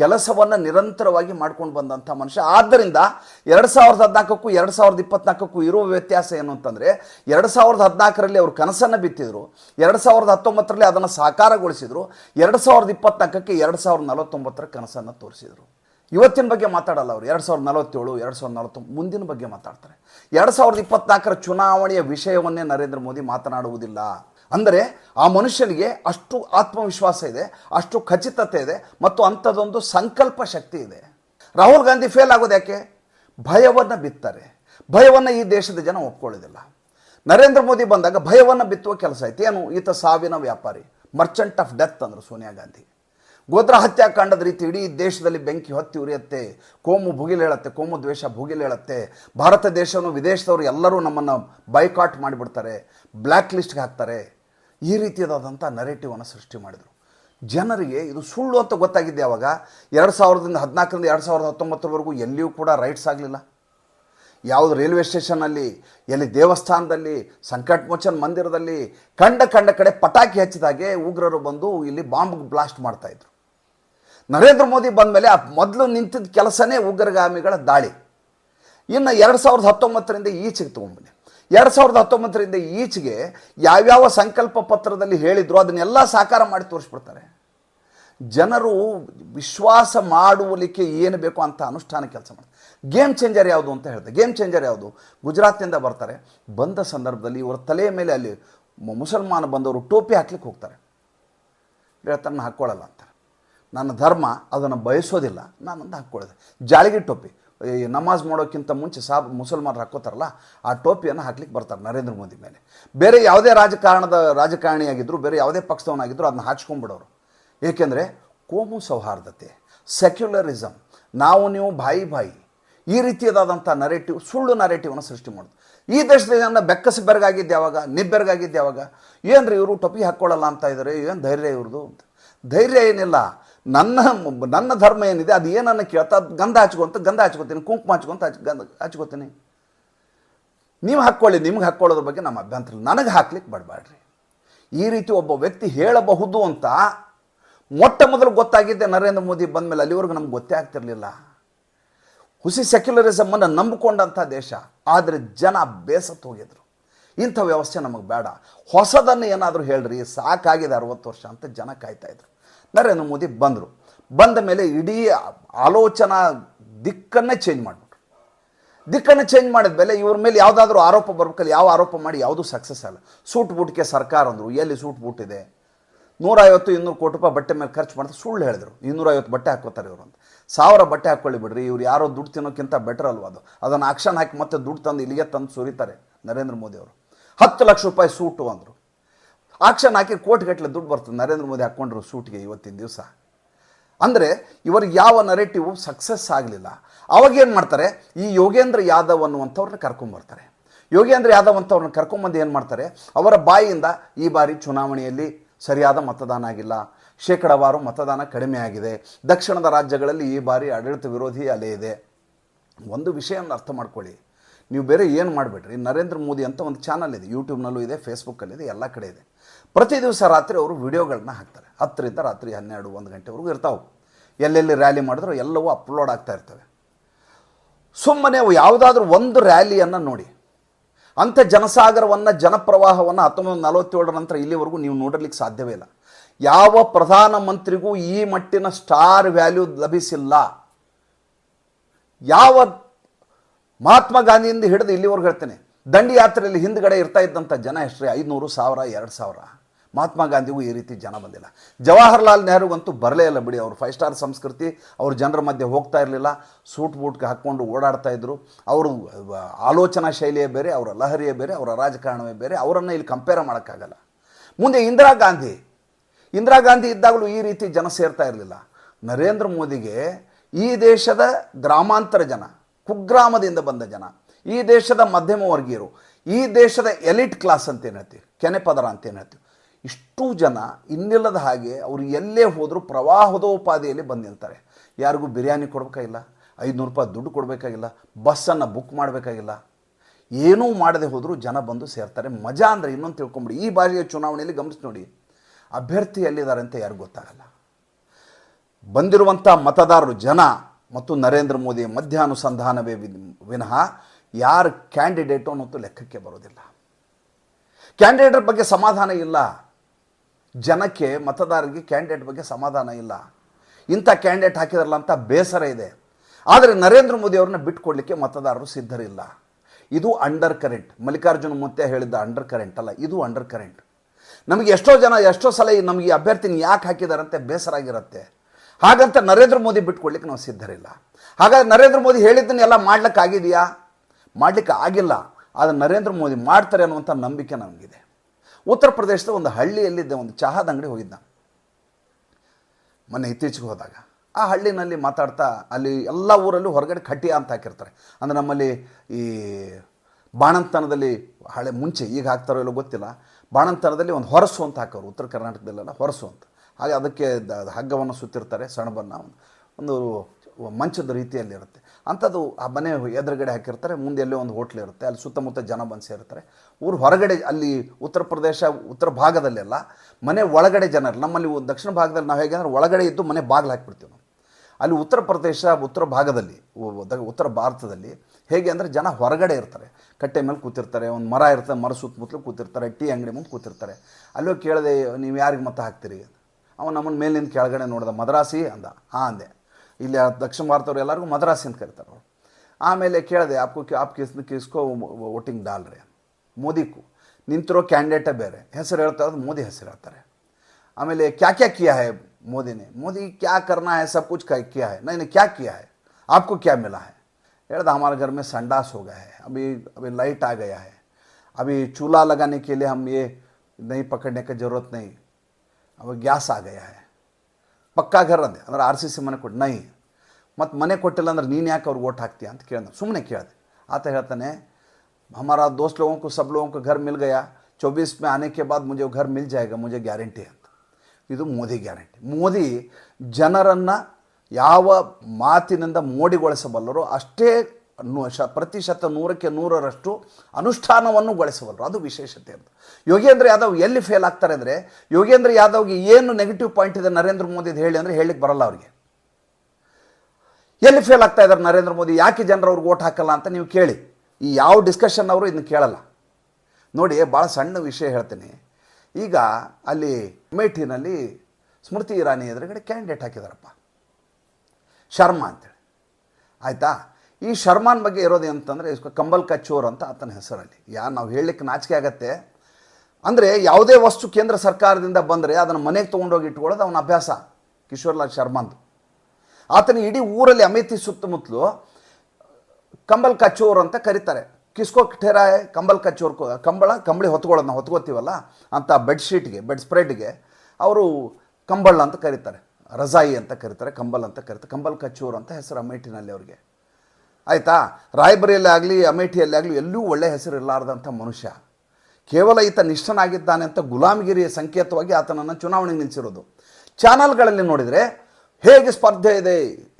ಕೆಲಸವನ್ನು ನಿರಂತರವಾಗಿ ಮಾಡ್ಕೊಂಡು ಬಂದಂಥ ಮನುಷ್ಯ. ಆದ್ದರಿಂದ ಎರಡು ಸಾವಿರದ ಹದಿನಾಲ್ಕಕ್ಕೂ ಎರಡು ಸಾವಿರದ ಇಪ್ಪತ್ನಾಲ್ಕಕ್ಕೂ ಇರುವ ವ್ಯತ್ಯಾಸ ಏನು ಅಂತಂದರೆ, ಎರಡು ಸಾವಿರದ ಹದಿನಾಲ್ಕರಲ್ಲಿ ಅವರು ಕನಸನ್ನು ಬಿತ್ತಿದ್ರು, ಎರಡು ಸಾವಿರದ ಹತ್ತೊಂಬತ್ತರಲ್ಲಿ ಅದನ್ನು ಸಾಕಾರಗೊಳಿಸಿದರು, ಎರಡು ಸಾವಿರದ ಇಪ್ಪತ್ನಾಲ್ಕಕ್ಕೆ ಎರಡು ಸಾವಿರದ ನಲವತ್ತೊಂಬತ್ತರ ಕನಸನ್ನು ತೋರಿಸಿದರು. ಇವತ್ತಿನ ಬಗ್ಗೆ ಮಾತಾಡಲ್ಲ ಅವರು. ಎರಡು ಸಾವಿರದ ನಲವತ್ತೇಳು, ಎರಡು ಸಾವಿರದ ನಲವತ್ತು ಮುಂದಿನ ಬಗ್ಗೆ ಮಾತಾಡ್ತಾರೆ. ಎರಡು ಸಾವಿರದ ಇಪ್ಪತ್ನಾಲ್ಕರ ಚುನಾವಣೆಯ ವಿಷಯವನ್ನೇ ನರೇಂದ್ರ ಮೋದಿ ಮಾತನಾಡುವುದಿಲ್ಲ. ಅಂದರೆ ಆ ಮನುಷ್ಯನಿಗೆ ಅಷ್ಟು ಆತ್ಮವಿಶ್ವಾಸ ಇದೆ, ಅಷ್ಟು ಖಚಿತತೆ ಇದೆ, ಮತ್ತು ಅಂಥದ್ದೊಂದು ಸಂಕಲ್ಪ ಶಕ್ತಿ ಇದೆ. ರಾಹುಲ್ ಗಾಂಧಿ ಫೇಲ್ ಆಗೋದು ಯಾಕೆ? ಭಯವನ್ನು ಬಿತ್ತಾರೆ. ಭಯವನ್ನು ಈ ದೇಶದ ಜನ ಒಪ್ಕೊಳ್ಳೋದಿಲ್ಲ. ನರೇಂದ್ರ ಮೋದಿ ಬಂದಾಗ ಭಯವನ್ನು ಬಿತ್ತುವ ಕೆಲಸ ಆಯ್ತು. ಏನು? ಈತ ಸಾವಿನ ವ್ಯಾಪಾರಿ. ಮರ್ಚೆಂಟ್ ಆಫ್ ಡೆತ್ ಅಂದರು ಸೋನಿಯಾ ಗಾಂಧಿ. ಗೋತ್ರ ಹತ್ಯಾಕಾಂಡದ ರೀತಿ ಇಡೀ ದೇಶದಲ್ಲಿ ಬೆಂಕಿ ಹೊತ್ತಿ ಉರಿಯತ್ತೆ. ಕೋಮು ಭುಗಿಲೇಳುತ್ತೆ ಕೋಮು ದ್ವೇಷ ಭುಗಿಲೇಳುತ್ತೆ ಭಾರತ ದೇಶವನ್ನು ವಿದೇಶದವರು ಎಲ್ಲರೂ ನಮ್ಮನ್ನು ಬೈಕಾಟ್ ಮಾಡಿಬಿಡ್ತಾರೆ ಬ್ಲ್ಯಾಕ್ ಲಿಸ್ಟ್ಗೆ ಹಾಕ್ತಾರೆ. ಈ ರೀತಿಯಾದಂಥ ನರೇಟಿವನ್ನು ಸೃಷ್ಟಿ ಮಾಡಿದರು. ಜನರಿಗೆ ಇದು ಸುಳ್ಳು ಅಂತ ಗೊತ್ತಾಗಿದ್ದೆ ಯಾವಾಗ ಎರಡು ಸಾವಿರದಿಂದ ಹದಿನಾಲ್ಕರಿಂದ ಎರಡು ಸಾವಿರದ ಹತ್ತೊಂಬತ್ತರವರೆಗೂ ಎಲ್ಲಿಯೂ ಕೂಡ ರೈಟ್ಸ್ ಆಗಲಿಲ್ಲ. ಯಾವುದು ರೈಲ್ವೆ ಸ್ಟೇಷನಲ್ಲಿ ಎಲ್ಲಿ ದೇವಸ್ಥಾನದಲ್ಲಿ ಸಂಕಟಮೋಚನ ಮಂದಿರದಲ್ಲಿ, ಕಂಡ ಕಂಡ ಕಡೆ ಪಟಾಕಿ ಹಚ್ಚಿದಾಗೆ ಉಗ್ರರು ಬಂದು ಇಲ್ಲಿ ಬಾಂಬ್ ಬ್ಲಾಸ್ಟ್ ಮಾಡ್ತಾಯಿದ್ರು ನರೇಂದ್ರ ಮೋದಿ ಬಂದ ಮೇಲೆ ಆ ಮೊದಲು ನಿಂತಿದ್ದ ಕೆಲಸನೇ ಉಗ್ರಗಾಮಿಗಳ ದಾಳಿ. ಇನ್ನು ಎರಡು ಸಾವಿರದ ಹತ್ತೊಂಬತ್ತರಿಂದ ಈಚೆಗೆ ತೊಗೊಂಬನ್ನಿ ಎರಡು ಸಾವಿರದ ಹತ್ತೊಂಬತ್ತರಿಂದ ಈಚೆಗೆ ಯಾವ್ಯಾವ ಸಂಕಲ್ಪ ಪತ್ರದಲ್ಲಿ ಹೇಳಿದ್ರು ಅದನ್ನೆಲ್ಲ ಸಾಕಾರ ಮಾಡಿ ತೋರಿಸ್ಬಿಡ್ತಾರೆ. ಜನರು ವಿಶ್ವಾಸ ಮಾಡುವಲಿಕ್ಕೆ ಏನು ಬೇಕೋ ಅಂತ ಅನುಷ್ಠಾನ ಕೆಲಸ ಮಾಡ್ತಾರೆ. ಗೇಮ್ ಚೇಂಜರ್ ಯಾವುದು ಅಂತ ಹೇಳ್ತಾರೆ ಗೇಮ್ ಚೇಂಜರ್ ಯಾವುದು? ಗುಜರಾತ್ನಿಂದ ಬರ್ತಾರೆ. ಬಂದ ಸಂದರ್ಭದಲ್ಲಿ ಇವರ ತಲೆಯ ಮೇಲೆ ಅಲ್ಲಿ ಮುಸಲ್ಮಾನ ಬಂದವರು ಟೋಪಿ ಹಾಕ್ಲಿಕ್ಕೆ ಹೋಗ್ತಾರೆ. ಹೇಳ್ತಾರೆ ಹಾಕ್ಕೊಳ್ಳಲ್ಲ ಅಂತಾರೆ ನನ್ನ ಧರ್ಮ ಅದನ್ನು ಬಯಸೋದಿಲ್ಲ. ನಾನೊಂದು ಹಾಕ್ಕೊಳ್ಳೋದು. ಜಾಳಿಗೆ ಟೋಪಿ. ಈ ನಮಾಜ್ ಮಾಡೋಕ್ಕಿಂತ ಮುಂಚೆ ಸಾಬ್ ಮುಸಲ್ಮಾನರು ಹಾಕ್ಕೋತಾರಲ್ಲ, ಆ ಟೋಪಿಯನ್ನು ಹಾಕ್ಲಿಕ್ಕೆ ಬರ್ತಾರೆ ನರೇಂದ್ರ ಮೋದಿ ಮೇಲೆ. ಬೇರೆ ಯಾವುದೇ ರಾಜಕಾರಣದ ರಾಜಕಾರಣಿಯಾಗಿದ್ದರು ಬೇರೆ ಯಾವುದೇ ಪಕ್ಷದವನಾಗಿದ್ದರೂ ಅದನ್ನ ಹಾಚ್ಕೊಂಡ್ಬಿಡೋರು. ಏಕೆಂದರೆ ಕೋಮು ಸೌಹಾರ್ದತೆ ಸೆಕ್ಯುಲರಿಸಮ್ ನಾವು ನೀವು ಬಾಯಿ ಬಾಯಿ ಈ ರೀತಿಯದಾದಂಥ ನರೇಟಿವ್ ಸುಳ್ಳು ನರೇಟಿವನ್ನು ಸೃಷ್ಟಿ ಮಾಡೋದು. ಈ ದೇಶದ ಜನ ಬೆಕ್ಕಸ ಬೆರಗಾಗಿದ್ದು ಯಾವಾಗ, ನಿಬ್ಬೆರಗಾಗಿದ್ದು ಯಾವಾಗ? ಏನ್ರಿ ಇವರು ಟೊಪಿ ಹಾಕ್ಕೊಳ್ಳಲ್ಲ ಅಂತ ಇದ್ದಾರೆ ಏನು ಧೈರ್ಯ ಇವ್ರದ್ದು ಅಂತ. ಧೈರ್ಯ ಏನಿಲ್ಲ. ನನ್ನ ನನ್ನ ಧರ್ಮ ಏನಿದೆ, ಅದು ಏನನ್ನು ಕೇಳ್ತಾ ಅದು ಗಂಧ ಹಚ್ಕೊಂತ, ಗಂಧ ಹಚ್ಕೋತೀನಿ, ಕುಂಕುಮ ಹಚ್ಕೊಂತ ಹಚ್ ಗಂಧ ಹಚ್ಕೋತೀನಿ. ನೀವು ಹಾಕ್ಕೊಳ್ಳಿ, ನಿಮ್ಗೆ ಹಾಕ್ಕೊಳ್ಳೋದ್ರ ಬಗ್ಗೆ ನಮ್ಮ ಅಭ್ಯಂತರ ನನಗೆ ಹಾಕ್ಲಿಕ್ಕೆ ಬಡಬೇಡ್ರಿ ಈ ರೀತಿ ಒಬ್ಬ ವ್ಯಕ್ತಿ ಹೇಳಬಹುದು ಅಂತ ಮೊಟ್ಟ ಮೊದಲು ಗೊತ್ತಾಗಿದ್ದೆ ನರೇಂದ್ರ ಮೋದಿ ಬಂದ ಮೇಲೆ ಅಲ್ಲಿವರೆಗೂ ನಮ್ಗೆ ಗೊತ್ತೇ ಆಗ್ತಿರಲಿಲ್ಲ. ಹುಸಿ ಸೆಕ್ಯುಲರಿಸಮನ್ನು ನಂಬಿಕೊಂಡಂಥ ದೇಶ, ಆದರೆ ಜನ ಬೇಸತ್ತು ಹೋಗಿದ್ರು. ಇಂಥ ವ್ಯವಸ್ಥೆ ನಮಗೆ ಬೇಡ. ಹೊಸದನ್ನು ಏನಾದರೂ ಹೇಳ್ರಿ, ಸಾಕಾಗಿದೆ ಅರವತ್ತು ವರ್ಷ ಅಂತ ಜನ ಕಾಯ್ತಾ ಇದ್ರು. ನರೇಂದ್ರ ಮೋದಿ ಬಂದರು. ಬಂದ ಮೇಲೆ ಇಡೀ ಆಲೋಚನಾ ದಿಕ್ಕನ್ನೇ ಚೇಂಜ್ ಮಾಡಿಬಿಟ್ರು. ದಿಕ್ಕನ್ನು ಚೇಂಜ್ ಮಾಡಿದ ಮೇಲೆ ಇವ್ರ ಮೇಲೆ ಯಾವುದಾದ್ರೂ ಆರೋಪ ಬರ್ಬೇಕಲ್ಲ ಯಾವ ಆರೋಪ ಮಾಡಿ ಯಾವುದೂ ಸಕ್ಸಸ್ ಅಲ್ಲ. ಸೂಟ್ ಬೂಟ್ಗೆ ಸರ್ಕಾರ ಅಂದರು, ಎಲ್ಲಿ ಸೂಟ್ ಬೂಟ್ ಇದೆ? ನೂರೈವತ್ತು, ಇನ್ನೂರು ಕೋಟಿ ರೂಪಾಯಿ ಬಟ್ಟೆ ಮೇಲೆ ಖರ್ಚು ಮಾಡ್ತಾರೆ ಸುಳ್ಳು ಹೇಳಿದ್ರು. ಇನ್ನೂರೈವತ್ತು ಬಟ್ಟೆ ಹಾಕೋತಾರೆ ಇವರು ಅಂತ. ಸಾವಿರ ಬಟ್ಟೆ ಹಾಕ್ಕೊಳ್ಳಿ ಬಿಡ್ರಿ, ಇವ್ರು ಯಾರೋ ದುಡ್ಡು ತಿನ್ನೋಕ್ಕಿಂತ ಬೆಟರ್ ಅಲ್ವಾ ಅದು. ಅದನ್ನು ಆಕ್ಷನ್ ಹಾಕಿ ಮತ್ತೆ ದುಡ್ಡು ತಂದು ಇಲ್ಲಿಗೆ ತಂದು ಸುರಿತಾರೆ ನರೇಂದ್ರ ಮೋದಿ ಅವರು. ಹತ್ತು ಲಕ್ಷ ರೂಪಾಯಿ ಸೂಟು ಅಂದರು. ಆಕ್ಷನ್ ಹಾಕಿ ಕೋಟಿಗಟ್ಟಲೆ ದುಡ್ಡು ಬರ್ತದೆ. ನರೇಂದ್ರ ಮೋದಿ ಹಾಕ್ಕೊಂಡ್ರು ಸೂಟ್ಗೆ ಇವತ್ತಿನ ದಿವಸ. ಅಂದರೆ ಇವರಿಗೆ ಯಾವ ನರೇಟಿವ್ ಸಕ್ಸಸ್ ಆಗಲಿಲ್ಲ. ಅವಾಗೇನು ಮಾಡ್ತಾರೆ? ಈ ಯೋಗೇಂದ್ರ ಯಾದವ್ ಅನ್ನುವಂಥವ್ರನ್ನ ಕರ್ಕೊಂಬರ್ತಾರೆ ಯೋಗೇಂದ್ರ ಯಾದವ್ ಅಂತವ್ರನ್ನ ಕರ್ಕೊಂಬಂದು ಏನು ಮಾಡ್ತಾರೆ? ಅವರ ಬಾಯಿಯಿಂದ ಈ ಬಾರಿ ಚುನಾವಣೆಯಲ್ಲಿ ಸರಿಯಾದ ಮತದಾನ ಆಗಿಲ್ಲ. ಶೇಕಡವಾರು ಮತದಾನ ಕಡಿಮೆ ಆಗಿದೆ. ದಕ್ಷಿಣದ ರಾಜ್ಯಗಳಲ್ಲಿ ಈ ಬಾರಿ ಆಡಳಿತ ವಿರೋಧಿ ಅಲೆ ಇದೆ. ಒಂದು ವಿಷಯವನ್ನು ಅರ್ಥ ಮಾಡ್ಕೊಳ್ಳಿ. ನೀವು ಬೇರೆ ಏನು ಮಾಡಬೇಡ್ರಿ? ನರೇಂದ್ರ ಮೋದಿ ಅಂತ ಒಂದು ಚಾನಲ್ ಇದೆ ಯೂಟ್ಯೂಬ್ನಲ್ಲೂ ಇದೆ ಫೇಸ್ಬುಕ್ಕಲ್ಲಿದೆ ಎಲ್ಲ ಕಡೆ ಇದೆ. ಪ್ರತಿ ದಿವಸ ರಾತ್ರಿ ಅವರು ವಿಡಿಯೋಗಳನ್ನ ಹಾಕ್ತಾರೆ. ಹತ್ತರಿಂದ ರಾತ್ರಿ ಹನ್ನೆರಡು, ಒಂದು ಗಂಟೆವರೆಗೂ ಇರ್ತಾವೆ. ಎಲ್ಲೆಲ್ಲಿ ರ್ಯಾಲಿ ಮಾಡಿದ್ರು ಎಲ್ಲವೂ ಅಪ್ಲೋಡ್ ಆಗ್ತಾ ಇರ್ತವೆ. ಸುಮ್ಮನೆ ಯಾವುದಾದ್ರೂ ಒಂದು ರ್ಯಾಲಿಯನ್ನು ನೋಡಿ. ಅಂಥ ಜನಸಾಗರವನ್ನು, ಜನಪ್ರವಾಹವನ್ನು ಹತ್ತೊಂಬತ್ತು ನಲವತ್ತೇಳರ ನಂತರ ಇಲ್ಲಿವರೆಗೂ ನೀವು ನೋಡಲಿಕ್ಕೆ ಸಾಧ್ಯವೇ ಇಲ್ಲ. ಯಾವ ಪ್ರಧಾನಮಂತ್ರಿಗೂ ಈ ಮಟ್ಟಿನ ಸ್ಟಾರ್ ವ್ಯಾಲ್ಯೂ ಲಭಿಸಿಲ್ಲ. ಯಾವ ಮಹಾತ್ಮ ಗಾಂಧಿಯಿಂದ ಹಿಡಿದು ಇಲ್ಲಿವರೆಗೂ ಹೇಳ್ತೇನೆ, ದಂಡಿ ಯಾತ್ರೆಯಲ್ಲಿ ಹಿಂದ್ಗಡೆ ಇರ್ತಾ ಇದ್ದಂಥ ಜನ ಎಷ್ಟ್ರಿ? ಐದುನೂರು, ಸಾವಿರ, ಎರಡು ಸಾವಿರ. ಮಹಾತ್ಮ ಗಾಂಧಿಗೂ ಈ ರೀತಿ ಜನ ಬಂದಿಲ್ಲ. ಜವಾಹರ್ಲಾಲ್ ನೆಹರುಗಂತೂ ಬರಲೇ ಇಲ್ಲ ಬಿಡಿ ಅವರು. ಫೈವ್ ಸ್ಟಾರ್ ಸಂಸ್ಕೃತಿ, ಅವ್ರ ಜನರ ಮಧ್ಯೆ ಹೋಗ್ತಾ ಇರಲಿಲ್ಲ. ಸೂಟ್ ಬೂಟ್ಗೆ ಹಾಕ್ಕೊಂಡು ಓಡಾಡ್ತಾ ಇದ್ರು. ಅವರು ಆಲೋಚನಾ ಶೈಲಿಯೇ ಬೇರೆ, ಅವರ ಲಹರಿಯೇ ಬೇರೆ, ಅವರ ರಾಜಕಾರಣವೇ ಬೇರೆ. ಅವರನ್ನು ಇಲ್ಲಿ ಕಂಪೇರ್ ಮಾಡೋಕ್ಕಾಗಲ್ಲ. ಮುಂದೆ ಇಂದಿರಾ ಗಾಂಧಿ. ಇಂದಿರಾ ಗಾಂಧಿ ಇದ್ದಾಗಲೂ ಈ ರೀತಿ ಜನ ಸೇರ್ತಾ ಇರಲಿಲ್ಲ. ನರೇಂದ್ರ ಮೋದಿಗೆ ಈ ದೇಶದ ಗ್ರಾಮಾಂತರ ಜನ ಕುಗ್ರಾಮದಿಂದ ಬಂದ ಜನ. ಈ ದೇಶದ ಮಧ್ಯಮ ವರ್ಗೀಯರು, ಈ ದೇಶದ ಎಲಿಟ್ ಕ್ಲಾಸ್ ಅಂತ ಏನು ಹೇಳ್ತೀವಿ? ಕೆನೆಪದರ ಅಂತ ಏನು ಹೇಳ್ತೀವಿ? ಇಷ್ಟು ಜನ ಇನ್ನಿಲ್ಲದ ಹಾಗೆ ಅವರು ಎಲ್ಲೇ ಹೋದರೂ ಪ್ರವಾಹದೋಪಾದಿಯಲ್ಲಿ ಬಂದು ನಿಲ್ತಾರೆ. ಯಾರಿಗೂ ಬಿರಿಯಾನಿ ಕೊಡಬೇಕಾಗಿಲ್ಲ, ಐದುನೂರು ರೂಪಾಯಿ ದುಡ್ಡು ಕೊಡಬೇಕಾಗಿಲ್ಲ, ಬಸ್ಸನ್ನು ಬುಕ್ ಮಾಡಬೇಕಾಗಿಲ್ಲ. ಏನೂ ಮಾಡದೆ ಹೋದರೂ ಜನ ಬಂದು ಸೇರ್ತಾರೆ. ಮಜಾ ಅಂದರೆ ಇನ್ನೊಂದು ತಿಳ್ಕೊಂಬಿಡಿ. ಈ ಬಾರಿಯ ಚುನಾವಣೆಯಲ್ಲಿ ಗಮನಿಸಿ ನೋಡಿ. ಅಭ್ಯರ್ಥಿ ಎಲ್ಲಿದ್ದಾರೆ ಅಂತ ಯಾರಿಗೂ ಗೊತ್ತಾಗಲ್ಲ. ಬಂದಿರುವಂಥ ಮತದಾರರು ಜನ ಮತ್ತು ನರೇಂದ್ರ ಮೋದಿ ಮಧ್ಯ ಅನುಸಂಧಾನವೇ ವಿನಃ ಯಾರು ಕ್ಯಾಂಡಿಡೇಟು ಅನ್ನೋದು ಲೆಕ್ಕಕ್ಕೆ ಬರೋದಿಲ್ಲ. ಕ್ಯಾಂಡಿಡೇಟ್ ಬಗ್ಗೆ ಸಮಾಧಾನ ಇಲ್ಲ. ಜನಕ್ಕೆ, ಮತದಾರರಿಗೆ ಕ್ಯಾಂಡಿಡೇಟ್ ಬಗ್ಗೆ ಸಮಾಧಾನ ಇಲ್ಲ. ಇಂಥ ಕ್ಯಾಂಡಿಡೇಟ್ ಹಾಕಿದಾರಲ್ಲ ಅಂತ ಬೇಸರ ಇದೆ. ಆದರೆ ನರೇಂದ್ರ ಮೋದಿ ಅವ್ರನ್ನ ಬಿಟ್ಕೊಡ್ಲಿಕ್ಕೆ ಮತದಾರರು ಸಿದ್ಧರಿಲ್ಲ. ಇದು ಅಂಡರ್ ಕರೆಂಟ್ ಮಲ್ಲಿಕಾರ್ಜುನ ಮುತ್ತೆ ಹೇಳಿದ್ದ ಅಂಡರ್ ಕರೆಂಟ್ ಅಲ್ಲ, ಇದು ಅಂಡರ್ ಕರೆಂಟ್ ನಮಗೆ ಎಷ್ಟೋ ಜನ, ಎಷ್ಟೋ ಸಲ ನಮಗೆ ಅಭ್ಯರ್ಥಿನ ಯಾಕೆ ಹಾಕಿದಾರಂತೆ ಬೇಸರ ಆಗಿರುತ್ತೆ. ಹಾಗಂತ ನರೇಂದ್ರ ಮೋದಿ ಬಿಟ್ಕೊಡ್ಲಿಕ್ಕೆ ನಾವು ಸಿದ್ಧರಿಲ್ಲ. ಹಾಗಾದ್ರೆ ನರೇಂದ್ರ ಮೋದಿ ಹೇಳಿದ್ದನ್ನೆಲ್ಲ ಮಾಡ್ಲಿಕ್ಕೆ ಆಗಿದೆಯಾ? ಮಾಡಲಿಕ್ಕೆ ಆಗಿಲ್ಲ. ಆದರೆ ನರೇಂದ್ರ ಮೋದಿ ಮಾಡ್ತಾರೆ ಅನ್ನುವಂಥ ನಂಬಿಕೆ ನಮಗಿದೆ. ಉತ್ತರ ಪ್ರದೇಶದ ಒಂದು ಹಳ್ಳಿಯಲ್ಲಿದ್ದ ಒಂದು ಚಹಾದ ಅಂಗಡಿ ಹೋಗಿದ್ದ ಮೊನ್ನೆ ಇತ್ತೀಚೆಗೆ ಹೋದಾಗ. ಆ ಹಳ್ಳಿನಲ್ಲಿ ಮಾತಾಡ್ತಾ ಅಲ್ಲಿ ಎಲ್ಲ ಊರಲ್ಲೂ ಹೊರಗಡೆ ಖಟಿಯ ಅಂತ ಹಾಕಿರ್ತಾರೆ. ಅಂದರೆ ನಮ್ಮಲ್ಲಿ ಈ ಬಾಣಂತನದಲ್ಲಿ ಹಳೆ ಮುಂಚೆ ಈಗ ಹಾಕ್ತಾರೋ ಇಲ್ಲೋ ಗೊತ್ತಿಲ್ಲ. ಬಾಣಂತನದಲ್ಲಿ ಒಂದು ಹೊರಸು ಅಂತ ಹಾಕೋರು, ಉತ್ತರ ಕರ್ನಾಟಕದಲ್ಲೆಲ್ಲ ಹೊರಸು ಅಂತ. ಹಾಗೆ ಅದಕ್ಕೆ ಹಗ್ಗವನ್ನು ಸುತ್ತಿರ್ತಾರೆ ಸೆಣಬನ್ನು ಒಂದು ಮಂಚದ ರೀತಿಯಲ್ಲಿರುತ್ತೆ ಅಂಥದ್ದು ಆ ಮನೆ ಎದುರುಗಡೆ ಹಾಕಿರ್ತಾರೆ ಮುಂದೆ ಎಲ್ಲೋ ಒಂದು ಹೋಟ್ಲ್ ಇರುತ್ತೆ. ಅಲ್ಲಿ ಸುತ್ತಮುತ್ತ ಜನ ಬಂದು ಸೇರ್ತಾರೆ. ಊರು ಹೊರಗಡೆ, ಅಲ್ಲಿ ಉತ್ತರ ಪ್ರದೇಶ, ಉತ್ತರ ಭಾಗದಲ್ಲೆಲ್ಲ ಮನೆ ಒಳಗಡೆ ಜನರು ನಮ್ಮಲ್ಲಿ ದಕ್ಷಿಣ ಭಾಗದಲ್ಲಿ ನಾವು ಹೇಗೆ ಒಳಗಡೆ ಇದ್ದು ಮನೆ ಬಾಗಿಲು ಹಾಕಿಬಿಡ್ತೀವಿ ನಾವು. ಅಲ್ಲಿ ಉತ್ತರ ಪ್ರದೇಶ, ಉತ್ತರ ಭಾಗದಲ್ಲಿ ಉತ್ತರ ಭಾರತದಲ್ಲಿ ಹೇಗೆ ಅಂದರೆ ಜನ ಹೊರಗಡೆ ಇರ್ತಾರೆ. ಕಟ್ಟೆ ಮೇಲೆ ಕೂತಿರ್ತಾರೆ, ಒಂದು ಮರ ಇರ್ತದೆ, ಮರ ಸುತ್ತಮುತ್ತಲು ಕೂತಿರ್ತಾರೆ, ಟೀ ಅಂಗಡಿ ಮುಂದೆ ಕೂತಿರ್ತಾರೆ. ಅಲ್ಲೋ ಕೇಳಿದೆ, ನೀವು ಯಾರಿಗೆ ಮತ ಹಾಕ್ತೀರಿ? ಅವನು ನಮ್ಮನ್ನು ಮೇಲಿಂದ ಕೆಳಗಡೆ ನೋಡ್ದ ಮದ್ರಾಸಿ ಅಂದ ಹಾಂ ಅಂದೆ ಇಲ್ಲಿ ಆ ದಕ್ಷಿಣ ಭಾರತವ್ರು ಎಲ್ಲರಿಗೂ ಮದ್ರಾಸಿ ಅಂತ ಕರೀತಾರೆ ಅವರು ಆಮೇಲೆ ಕೇಳಿದೆ ಆಪ್ಕೋ ಆಪ್ ಕಿಸ್ ಕಿಸ್ಕೋ ವೋಟಿಂಗ್ ಡಾಲ್ರಿ ಮೋದಿಗೂ ನಿಂತಿರೋ ಕ್ಯಾಂಡಿಡೇಟೇ ಬೇರೆ ಹೆಸರು ಹೇಳ್ತಾ ಇರೋದು ಮೋದಿ ಹೆಸರು ಹೇಳ್ತಾರೆ ಆಮೇಲೆ क्या क्या किया है मोदी ने मोदी क्या करना है सब कुछ का- किया है नहीं नहीं क्या किया है आपको क्या मिला है ಹೇಳ್ದ हमारे घर में संडास हो गया है अभी अभी लाइट आ गया है अभी चूल्हा लगाने के लिए हम ये नहीं पकड़ने की ज़रूरत नहीं ಅವ ಗ್ಯಾಸ್ ಆ ಪಕ್ಕಾ ಘರ್ ಅಂದೆ. ಅಂದ್ರೆ ಆರ್ ಸಿ ಸಿ ಮನೆ ಕೊಟ್ಟು ನೈ. ಮತ್ತು ಮನೆ ಕೊಟ್ಟಿಲ್ಲ ಅಂದ್ರೆ ನೀನು ಯಾಕೆ ಅವ್ರಿಗೆ ಓಟ್ ಹಾಕ್ತೀಯ ಅಂತ ಕೇಳ್ದೆ. ಸುಮ್ಮನೆ ಕೇಳಿದೆ. ಆತ ಹೇಳ್ತಾನೆ, ಹಮಾರ ದೋಸ್ತ್ ಲೋಕ ಸಬ್ ಲೋಕ ಘರ್ ಮಿಲ್ ಗಯಾ. ಚೌಬೀಸ್ ಮೇ ಆನೆ ಕೆ ಬಾದ್ ಮುಜೆ ಘರ್ ಮಿಲ್ ಜಾಯೇಗ, ಮುಜೆ ಗ್ಯಾರಂಟಿ ಅಂತ. ಇದು ಮೋದಿ ಗ್ಯಾರಂಟಿ. ಮೋದಿ ಜನರನ್ನು ಯಾವ ಮಾತಿನಿಂದ ಮೋಡಿಗೊಳಿಸಬಲ್ಲರೋ ಅಷ್ಟೇ ಶ ಪ್ರತಿಶತ ನೂರಕ್ಕೆ ನೂರರಷ್ಟು ಅನುಷ್ಠಾನವನ್ನು ಗೊಳಿಸಬಲ್ಲರು ಅದು ವಿಶೇಷತೆ ಅಂತ. ಯೋಗೇಂದ್ರ ಯಾದವ್ ಎಲ್ಲಿ ಫೇಲ್ ಆಗ್ತಾರೆ ಅಂದರೆ, ಯೋಗೇಂದ್ರ ಯಾದವ್ಗೆ ಏನು ನೆಗೆಟಿವ್ ಪಾಯಿಂಟ್ ಇದೆ ನರೇಂದ್ರ ಮೋದಿದು ಹೇಳಿ ಅಂದರೆ ಹೇಳಲಿಕ್ಕೆ ಬರಲ್ಲ ಅವ್ರಿಗೆ. ಎಲ್ಲಿ ಫೇಲ್ ಆಗ್ತಾ ಇದ್ದಾರೆ ನರೇಂದ್ರ ಮೋದಿ? ಯಾಕೆ ಜನರು ಅವ್ರಿಗೆ ಓಟ್ ಹಾಕಲ್ಲ ಅಂತ ನೀವು ಕೇಳಿ. ಈ ಯಾವ ಡಿಸ್ಕಷನ್ ಅವರು ಇದನ್ನು ಕೇಳಲ್ಲ. ನೋಡಿ ಭಾಳ ಸಣ್ಣ ವಿಷಯ ಹೇಳ್ತೀನಿ. ಈಗ ಅಲ್ಲಿ ಅಮೇಠಿನಲ್ಲಿ ಸ್ಮೃತಿ ಇರಾನಿ ಎದುರುಗಡೆ ಕ್ಯಾಂಡಿಡೇಟ್ ಹಾಕಿದಾರಪ್ಪ. ಶರ್ಮಾ ಅಂತೇಳಿ. ಆಯಿತಾ? ಈ ಶರ್ಮಾನ್ ಬಗ್ಗೆ ಇರೋದು ಅಂತಂದರೆ ಕಂಬಲ್ ಕಚ್ಚೋರ್ ಅಂತ ಆತನ ಹೆಸರಲ್ಲಿ. ಯಾ ನಾವು ಹೇಳಲಿಕ್ಕೆ ನಾಚಿಕೆ ಆಗತ್ತೆ. ಅಂದರೆ ಯಾವುದೇ ವಸ್ತು ಕೇಂದ್ರ ಸರ್ಕಾರದಿಂದ ಬಂದರೆ ಅದನ್ನು ಮನೆಗೆ ತೊಗೊಂಡೋಗಿ ಇಟ್ಕೊಳ್ಳೋದು ಅವನ ಅಭ್ಯಾಸ, ಕಿಶೋರ್ಲಾಲ್ ಶರ್ಮಾಂದು. ಆತನ ಇಡೀ ಊರಲ್ಲಿ ಅಮೇತಿ ಸುತ್ತಮುತ್ತಲು ಕಂಬಲ್ ಕಚ್ಚೋರ್ ಅಂತ ಕರೀತಾರೆ. ಕಿಸ್ಕೋ ಠೇರಾಯ್ ಕಂಬಲ್ ಕಚ್ಚೋರ್ ಕಂಬಳ, ಕಂಬಳಿ ಹೊತ್ಕೊಳ್ಳೋದು ನಾವು ಹೊತ್ಕೋತೀವಲ್ಲ, ಅಂತ ಬೆಡ್ಶೀಟ್ಗೆ ಬೆಡ್ ಸ್ಪ್ರೆಡ್ಗೆ ಅವರು ಕಂಬಳ ಅಂತ ಕರೀತಾರೆ. ರಜಾಯಿ ಅಂತ ಕರೀತಾರೆ, ಕಂಬಲ್ ಅಂತ ಕರೀತಾರೆ. ಕಂಬಲ್ ಕಚ್ಚೋರ್ ಅಂತ ಹೆಸರು ಅಮೇಟಿನಲ್ಲಿ ಅವ್ರಿಗೆ. ಆಯಿತಾ? ರಾಯಬರಿಯಲ್ಲೇ ಆಗಲಿ ಅಮೇಠಿಯಲ್ಲೇ ಆಗಲಿ ಎಲ್ಲೂ ಒಳ್ಳೆಯ ಹೆಸರು ಇರಲಾರ್ದಂಥ ಮನುಷ್ಯ. ಕೇವಲ ಈತ ನಿಷ್ಠನಾಗಿದ್ದಾನೆ ಅಂತ ಗುಲಾಮಗಿರಿಯ ಸಂಕೇತವಾಗಿ ಆತನನ್ನು ಚುನಾವಣೆಗೆ ನಿಲ್ಲಿಸಿರೋದು ಚಾನಲ್ಗಳಲ್ಲಿ ನೋಡಿದರೆ, ಹೇಗೆ ಸ್ಪರ್ಧೆ ಇದೆ,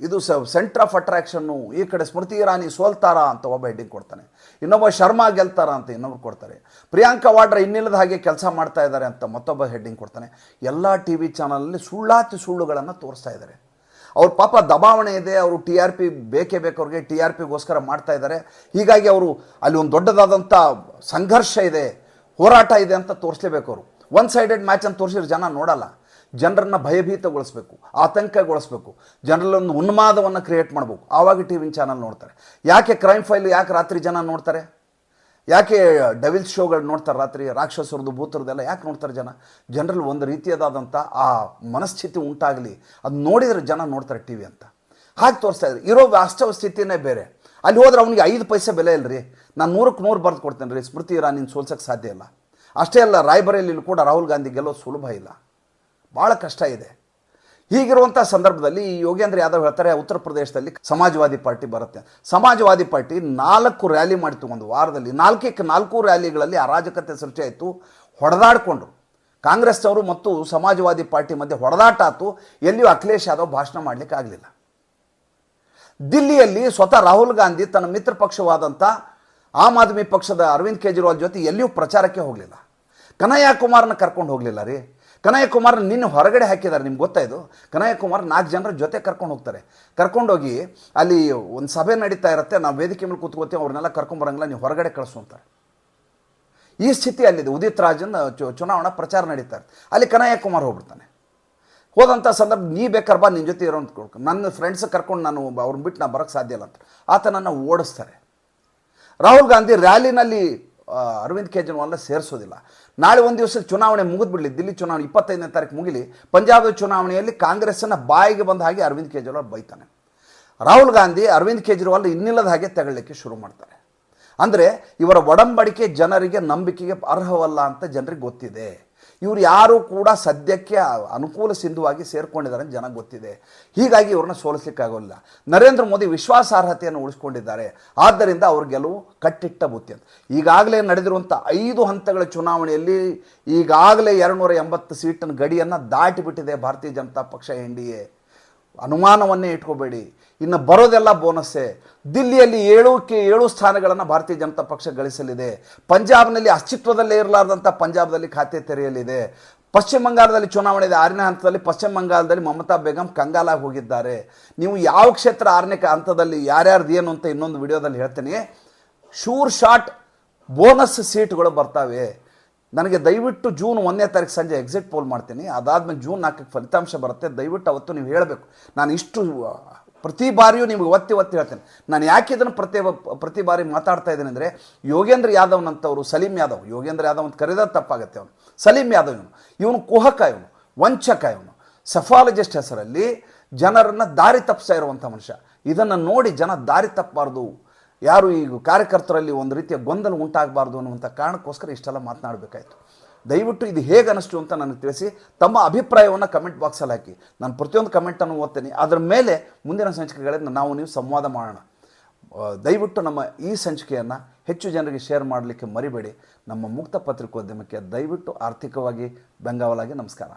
ಇದು ಸ, ಸೆಂಟರ್ ಆಫ್ ಅಟ್ರಾಕ್ಷನ್ನು, ಈ ಕಡೆ ಸ್ಮೃತಿ ಇರಾನಿ ಸೋಲ್ತಾರಾ ಅಂತ ಒಬ್ಬ ಹೆಡ್ಡಿಂಗ್ ಕೊಡ್ತಾನೆ. ಇನ್ನೊಬ್ಬ ಶರ್ಮಾ ಗೆಲ್ತಾರಾ ಅಂತ ಇನ್ನೊಬ್ರು ಕೊಡ್ತಾರೆ. ಪ್ರಿಯಾಂಕಾ ವಾಡ್ರಾ ಇನ್ನಿಲ್ಲದ ಹಾಗೆ ಕೆಲಸ ಮಾಡ್ತಾ ಇದ್ದಾರೆ ಅಂತ ಮತ್ತೊಬ್ಬ ಹೆಡ್ಡಿಂಗ್ ಕೊಡ್ತಾನೆ. ಎಲ್ಲ ಟಿ ವಿ ಚಾನಲಲ್ಲಿ ಸುಳ್ಳಾತಿ ಸುಳ್ಳುಗಳನ್ನು ತೋರಿಸ್ತಾ ಇದ್ದಾರೆ. ಅವ್ರ ಪಾಪ ದಬಾವಣೆ ಇದೆ, ಅವರು ಟಿ ಆರ್ ಪಿ ಬೇಕೇ ಬೇಕು ಅವ್ರಿಗೆ, ಟಿ ಆರ್ ಪಿಗೋಸ್ಕರ ಮಾಡ್ತಾ ಇದ್ದಾರೆ. ಹೀಗಾಗಿ ಅವರು ಅಲ್ಲಿ ಒಂದು ದೊಡ್ಡದಾದಂಥ ಸಂಘರ್ಷ ಇದೆ, ಹೋರಾಟ ಇದೆ ಅಂತ ತೋರಿಸ್ಲೇಬೇಕು ಅವರು. ಒನ್ ಸೈಡೆಡ್ ಮ್ಯಾಚ್ ಅಂತ ತೋರಿಸಿದ್ರೆ ಜನ ನೋಡಲ್ಲ. ಜನರನ್ನ ಭಯಭೀತಗೊಳಿಸ್ಬೇಕು, ಆತಂಕಗೊಳಿಸ್ಬೇಕು ಜನರಲ್ಲಿ ಒಂದು ಉನ್ಮಾದವನ್ನು ಕ್ರಿಯೇಟ್ ಮಾಡಬೇಕು. ಆವಾಗ ಟಿ ವಿ ಚಾನಲ್ ನೋಡ್ತಾರೆ. ಯಾಕೆ ಕ್ರೈಮ್ ಫೈಲ್ ಯಾಕೆ ರಾತ್ರಿ ಜನ ನೋಡ್ತಾರೆ? ಯಾಕೆ ಡವಿಲ್ಸ್ ಶೋಗಳು ನೋಡ್ತಾರೆ ರಾತ್ರಿ, ರಾಕ್ಷಸರದು ಭೂತರದೆಲ್ಲ ಯಾಕೆ ನೋಡ್ತಾರೆ ಜನ? ಜನರಲ್ಲಿ ಒಂದು ರೀತಿಯದಾದಂಥ ಆ ಮನಸ್ಥಿತಿ ಉಂಟಾಗಲಿ, ಅದು ನೋಡಿದರೆ ಜನ ನೋಡ್ತಾರೆ ಟಿ ವಿ ಅಂತ. ಹಾಗೆ ತೋರಿಸ್ತಾ ಇದ್ರು. ಇರೋ ವಾಸ್ತವ ಸ್ಥಿತಿನೇ ಬೇರೆ. ಅಲ್ಲಿ ಹೋದ್ರೆ ಅವನಿಗೆ ಐದು ಪೈಸೆ ಬೆಲೆ ಇಲ್ಲರಿ ನಾನು ನೂರಕ್ಕೆ ನೂರು ಬರೆದು ಕೊಡ್ತೇನೆ ರೀ. ಸ್ಮೃತಿ ಇರಾನಿನ ಸೋಲ್ಸೋಕ್ಕೆ ಸಾಧ್ಯ ಇಲ್ಲ. ಅಷ್ಟೇ ಅಲ್ಲ ರಾಯ್ಬರೇಲಿಯಲ್ಲಿ ಕೂಡ ರಾಹುಲ್ ಗಾಂಧಿ ಗೆಲ್ಲೋ ಸುಲಭ ಇಲ್ಲ. ಭಾಳ ಕಷ್ಟ ಇದೆ. ಹೀಗಿರುವಂಥ ಸಂದರ್ಭದಲ್ಲಿ ಈ ಯೋಗೇಂದ್ರ ಯಾದವ್ ಹೇಳ್ತಾರೆ, ಉತ್ತರ ಪ್ರದೇಶದಲ್ಲಿ ಸಮಾಜವಾದಿ ಪಾರ್ಟಿ ಬರುತ್ತೆ. ಸಮಾಜವಾದಿ ಪಾರ್ಟಿ ನಾಲ್ಕು ರ್ಯಾಲಿ ಮಾಡಿತು ಒಂದು ವಾರದಲ್ಲಿ. ನಾಲ್ಕಕ್ಕೆ ನಾಲ್ಕು ರ್ಯಾಲಿಗಳಲ್ಲಿ ಅರಾಜಕತೆ ಸೃಷ್ಟಿಯಾಯಿತು ಹೊಡೆದಾಡಿಕೊಂಡ್ರು. ಕಾಂಗ್ರೆಸ್ನವರು ಮತ್ತು ಸಮಾಜವಾದಿ ಪಾರ್ಟಿ ಮಧ್ಯೆ ಹೊಡೆದಾಟ ಆಯಿತು ಎಲ್ಲಿಯೂ ಅಖಿಲೇಶ್ ಯಾದವ್ ಭಾಷಣ ಮಾಡಲಿಕ್ಕೆ ಆಗಲಿಲ್ಲ. ದಿಲ್ಲಿಯಲ್ಲಿ ಸ್ವತಃ ರಾಹುಲ್ ಗಾಂಧಿ ತನ್ನ ಮಿತ್ರ ಪಕ್ಷವಾದಂಥ ಆಮ್ ಆದ್ಮಿ ಪಕ್ಷದ ಅರವಿಂದ್ ಕೇಜ್ರಿವಾಲ್ ಜೊತೆ ಎಲ್ಲಿಯೂ ಪ್ರಚಾರಕ್ಕೆ ಹೋಗಲಿಲ್ಲ. ಕನಯ್ಯ ಕುಮಾರ್ನ ಕರ್ಕೊಂಡು ಹೋಗಲಿಲ್ಲ ರೀ. ಕನಯ್ಯ ಕುಮಾರ್ ನಿನ್ನ ಹೊರಗಡೆ ಹಾಕಿದ್ದಾರೆ ನಿಮ್ಗೆ ಗೊತ್ತಾ ಇದು? ಕನಯ್ಯ ಕುಮಾರ್ ನಾಲ್ಕು ಜನರ ಜೊತೆ ಕರ್ಕೊಂಡು ಹೋಗ್ತಾರೆ. ಕರ್ಕೊಂಡೋಗಿ ಅಲ್ಲಿ ಒಂದು ಸಭೆ ನಡೀತಾ ಇರುತ್ತೆ, ನಾವು ವೇದಿಕೆ ಮೇಲೆ ಕೂತ್ಕೋತೀವಿ ಅವ್ರನ್ನೆಲ್ಲ ಕರ್ಕೊಂಬರಂಗಿಲ್ಲ ನೀವು ಹೊರಗಡೆ ಕಳಿಸು ಅಂತಾರೆ. ಈ ಸ್ಥಿತಿ ಅಲ್ಲಿದೆ. ಉದಿತ್ ರಾಜನ್ ಚುನಾವಣಾ ಪ್ರಚಾರ ನಡೀತಾ ಇರುತ್ತೆ. ಅಲ್ಲಿ ಕನಯ್ಯ ಕುಮಾರ್ ಹೋಗ್ಬಿಡ್ತಾನೆ. ಹೋದಂಥ ಸಂದರ್ಭ, ನೀ ಬೇಕಾರೆ ಬಾ ನಿನ್ನ ಜೊತೆ ಇರೋ ಅಂತ ಕೊಡ್ಕೊ ನನ್ನ ಫ್ರೆಂಡ್ಸ್ ಕರ್ಕೊಂಡು ನಾನು ಅವ್ರನ್ನ ಬಿಟ್ಟು ನಾನು ಬರೋಕ್ಕೆ ಸಾಧ್ಯ ಇಲ್ಲ ಅಂತ. ಆತನನ್ನು ಓಡಿಸ್ತಾರೆ. ರಾಹುಲ್ ಗಾಂಧಿ ರ್ಯಾಲಿನಲ್ಲಿ ಅರವಿಂದ್ ಕೇಜ್ರಿವಾಲ್ನ ಸೇರಿಸೋದಿಲ್ಲ. ನಾಳೆ ಒಂದು ದಿವಸ ಚುನಾವಣೆ ಮುಗಿದ್ಬಿಡಲಿ, ದಿಲ್ಲಿ ಚುನಾವಣೆ ಇಪ್ಪತ್ತೈದನೇ ತಾರೀಕು ಮುಗಿಲಿ, ಪಂಜಾಬ್ ಚುನಾವಣೆಯಲ್ಲಿ ಕಾಂಗ್ರೆಸ್ಸನ್ನು ಬಾಯಿಗೆ ಬಂದ ಹಾಗೆ ಅರವಿಂದ್ ಕೇಜ್ರಿವಾಲ್ ಬೈತಾನೆ. ರಾಹುಲ್ ಗಾಂಧಿ, ಅರವಿಂದ್ ಕೇಜ್ರಿವಾಲ್ ಇನ್ನಿಲ್ಲದ ಹಾಗೆ ತಗೊಳ್ಳಿಕ್ಕೆ ಶುರು ಮಾಡ್ತಾರೆ. ಅಂದರೆ ಇವರ ಒಡಂಬಡಿಕೆ ಜನರಿಗೆ ನಂಬಿಕೆಗೆ ಅರ್ಹವಲ್ಲ ಅಂತ ಜನರಿಗೆ ಗೊತ್ತಿದೆ. ಇವರು ಯಾರು ಕೂಡ ಸದ್ಯಕ್ಕೆ ಅನುಕೂಲ ಸಿಂಧುವಾಗಿ ಸೇರ್ಕೊಂಡಿದ್ದಾರೆ ಅಂತ ಜನ ಗೊತ್ತಿದೆ. ಹೀಗಾಗಿ ಇವ್ರನ್ನ ಸೋಲಿಸಲಿಕ್ಕಾಗೋಲ್ಲ ನರೇಂದ್ರ ಮೋದಿ ವಿಶ್ವಾಸಾರ್ಹತೆಯನ್ನು ಉಳಿಸ್ಕೊಂಡಿದ್ದಾರೆ. ಆದ್ದರಿಂದ ಅವ್ರ ಗೆಲುವು ಕಟ್ಟಿಟ್ಟ ಬುತ್ತಿ ಅಂತ. ಈಗಾಗಲೇ ನಡೆದಿರುವಂಥ ಐದು ಹಂತಗಳ ಚುನಾವಣೆಯಲ್ಲಿ ಈಗಾಗಲೇ ಎರಡುನೂರ ಎಂಬತ್ತು ಸೀಟನ್ನು ಗಡಿಯನ್ನು ದಾಟಿಬಿಟ್ಟಿದೆ Bharatiya Janata Paksha N D A. ಅನುಮಾನವನ್ನೇ ಇಟ್ಕೋಬೇಡಿ. ಇನ್ನು ಬರೋದೆಲ್ಲ ಬೋನಸ್ಸೇ. ದಿಲ್ಲಿಯಲ್ಲಿ ಏಳಕ್ಕೆ ಏಳು ಸ್ಥಾನಗಳನ್ನು ಭಾರತೀಯ ಜನತಾ ಪಕ್ಷ ಗಳಿಸಲಿದೆ. ಪಂಜಾಬ್ನಲ್ಲಿ ಅಸ್ತಿತ್ವದಲ್ಲೇ ಇರಲಾರ್ದಂಥ ಪಂಜಾಬ್ದಲ್ಲಿ ಖಾತೆ ತೆರೆಯಲಿದೆ. ಪಶ್ಚಿಮ ಬಂಗಾಳದಲ್ಲಿ ಚುನಾವಣೆ ಇದೆ. ಆರನೇ ಹಂತದಲ್ಲಿ ಪಶ್ಚಿಮ ಬಂಗಾಳದಲ್ಲಿ ಮಮತಾ ಬೇಗಂ ಕಂಗಾಲಾಗಿ ಹೋಗಿದ್ದಾರೆ. ನೀವು ಯಾವ ಕ್ಷೇತ್ರ ಆರನೇ ಕ- ಹಂತದಲ್ಲಿ ಯಾರ್ಯಾರ್ದು ಏನು ಅಂತ ಇನ್ನೊಂದು ವಿಡಿಯೋದಲ್ಲಿ ಹೇಳ್ತೀನಿ. ಶೂರ್ ಶಾಟ್, ಬೋನಸ್ ಸೀಟ್ಗಳು ಬರ್ತವೆ. ನನಗೆ ದಯವಿಟ್ಟು ಜೂನ್ ಒಂದನೇ ತಾರೀಕು ಸಂಜೆ ಎಕ್ಸಿಟ್ ಪೋಲ್ ಮಾಡ್ತೀನಿ. ಅದಾದಮೇಲೆ ಜೂನ್ ನಾಲ್ಕಕ್ಕೆ ಫಲಿತಾಂಶ ಬರುತ್ತೆ. ದಯವಿಟ್ಟು ಅವತ್ತು ನೀವು ಹೇಳಬೇಕು. ನಾನು ಇಷ್ಟು ಪ್ರತಿ ಬಾರಿಯೂ ನಿಮಗೆ ಒತ್ತಿ ಒತ್ತಿ ಹೇಳ್ತೇನೆ. ನಾನು ಯಾಕೆ ಇದನ್ನು ಪ್ರತಿ ಪ್ರತಿ ಬಾರಿ ಮಾತಾಡ್ತಾ ಇದ್ದೇನೆ ಅಂದರೆ, ಯೋಗೇಂದ್ರ ಯಾದವ್ನಂಥವ್ರು ಸಲೀಂ ಯಾದವ್, ಯೋಗೇಂದ್ರ ಯಾದವ್ ಅಂತ ಕರೆದಾಗ ತಪ್ಪಾಗುತ್ತೆ ಅವನು. ಸಲೀಂ ಯಾದವ್ ಇವನು. ಇವನು ಕುಹಕ ಇವನು, ವಂಚಕ ಇವನು. ಸಫಾಲಜಿಸ್ಟ್ ಹೆಸರಲ್ಲಿ ಜನರನ್ನು ದಾರಿ ತಪ್ಪಿಸ್ತಾ ಇರುವಂಥ ಮನುಷ್ಯ. ಇದನ್ನು ನೋಡಿ ಜನ ದಾರಿ ತಪ್ಪಬಾರ್ದು ಯಾರು ಈಗ ಕಾರ್ಯಕರ್ತರಲ್ಲಿ ಒಂದು ರೀತಿಯ ಗೊಂದಲ ಉಂಟಾಗಬಾರ್ದು ಅನ್ನುವಂಥ ಕಾರಣಕ್ಕೋಸ್ಕರ ಇಷ್ಟೆಲ್ಲ ಮಾತನಾಡಬೇಕಾಯಿತು. ದಯವಿಟ್ಟು ಇದು ಹೇಗೆ ಅನ್ನಿಸ್ತು ಅಂತ ನನಗೆ ತಿಳಿಸಿ, ತಮ್ಮ ಅಭಿಪ್ರಾಯವನ್ನು ಕಮೆಂಟ್ ಬಾಕ್ಸಲ್ಲಿ ಹಾಕಿ. ನಾನು ಪ್ರತಿಯೊಂದು ಕಮೆಂಟನ್ನು ಓದ್ತೀನಿ. ಅದರ ಮೇಲೆ ಮುಂದಿನ ಸಂಚಿಕೆಗಳಲ್ಲಿ ನಾವು ನೀವು ಸಂವಾದ ಮಾಡೋಣ. ದಯವಿಟ್ಟು ನಮ್ಮ ಈ ಸಂಚಿಕೆಯನ್ನು ಹೆಚ್ಚು ಜನರಿಗೆ ಶೇರ್ ಮಾಡಲಿಕ್ಕೆ ಮರಿಬೇಡಿ. ನಮ್ಮ ಮುಕ್ತ ಪತ್ರಿಕೋದ್ಯಮಕ್ಕೆ ದಯವಿಟ್ಟು ಆರ್ಥಿಕವಾಗಿ ಬೆಂಗಾವಲಾಗಿ ನಮಸ್ಕಾರ.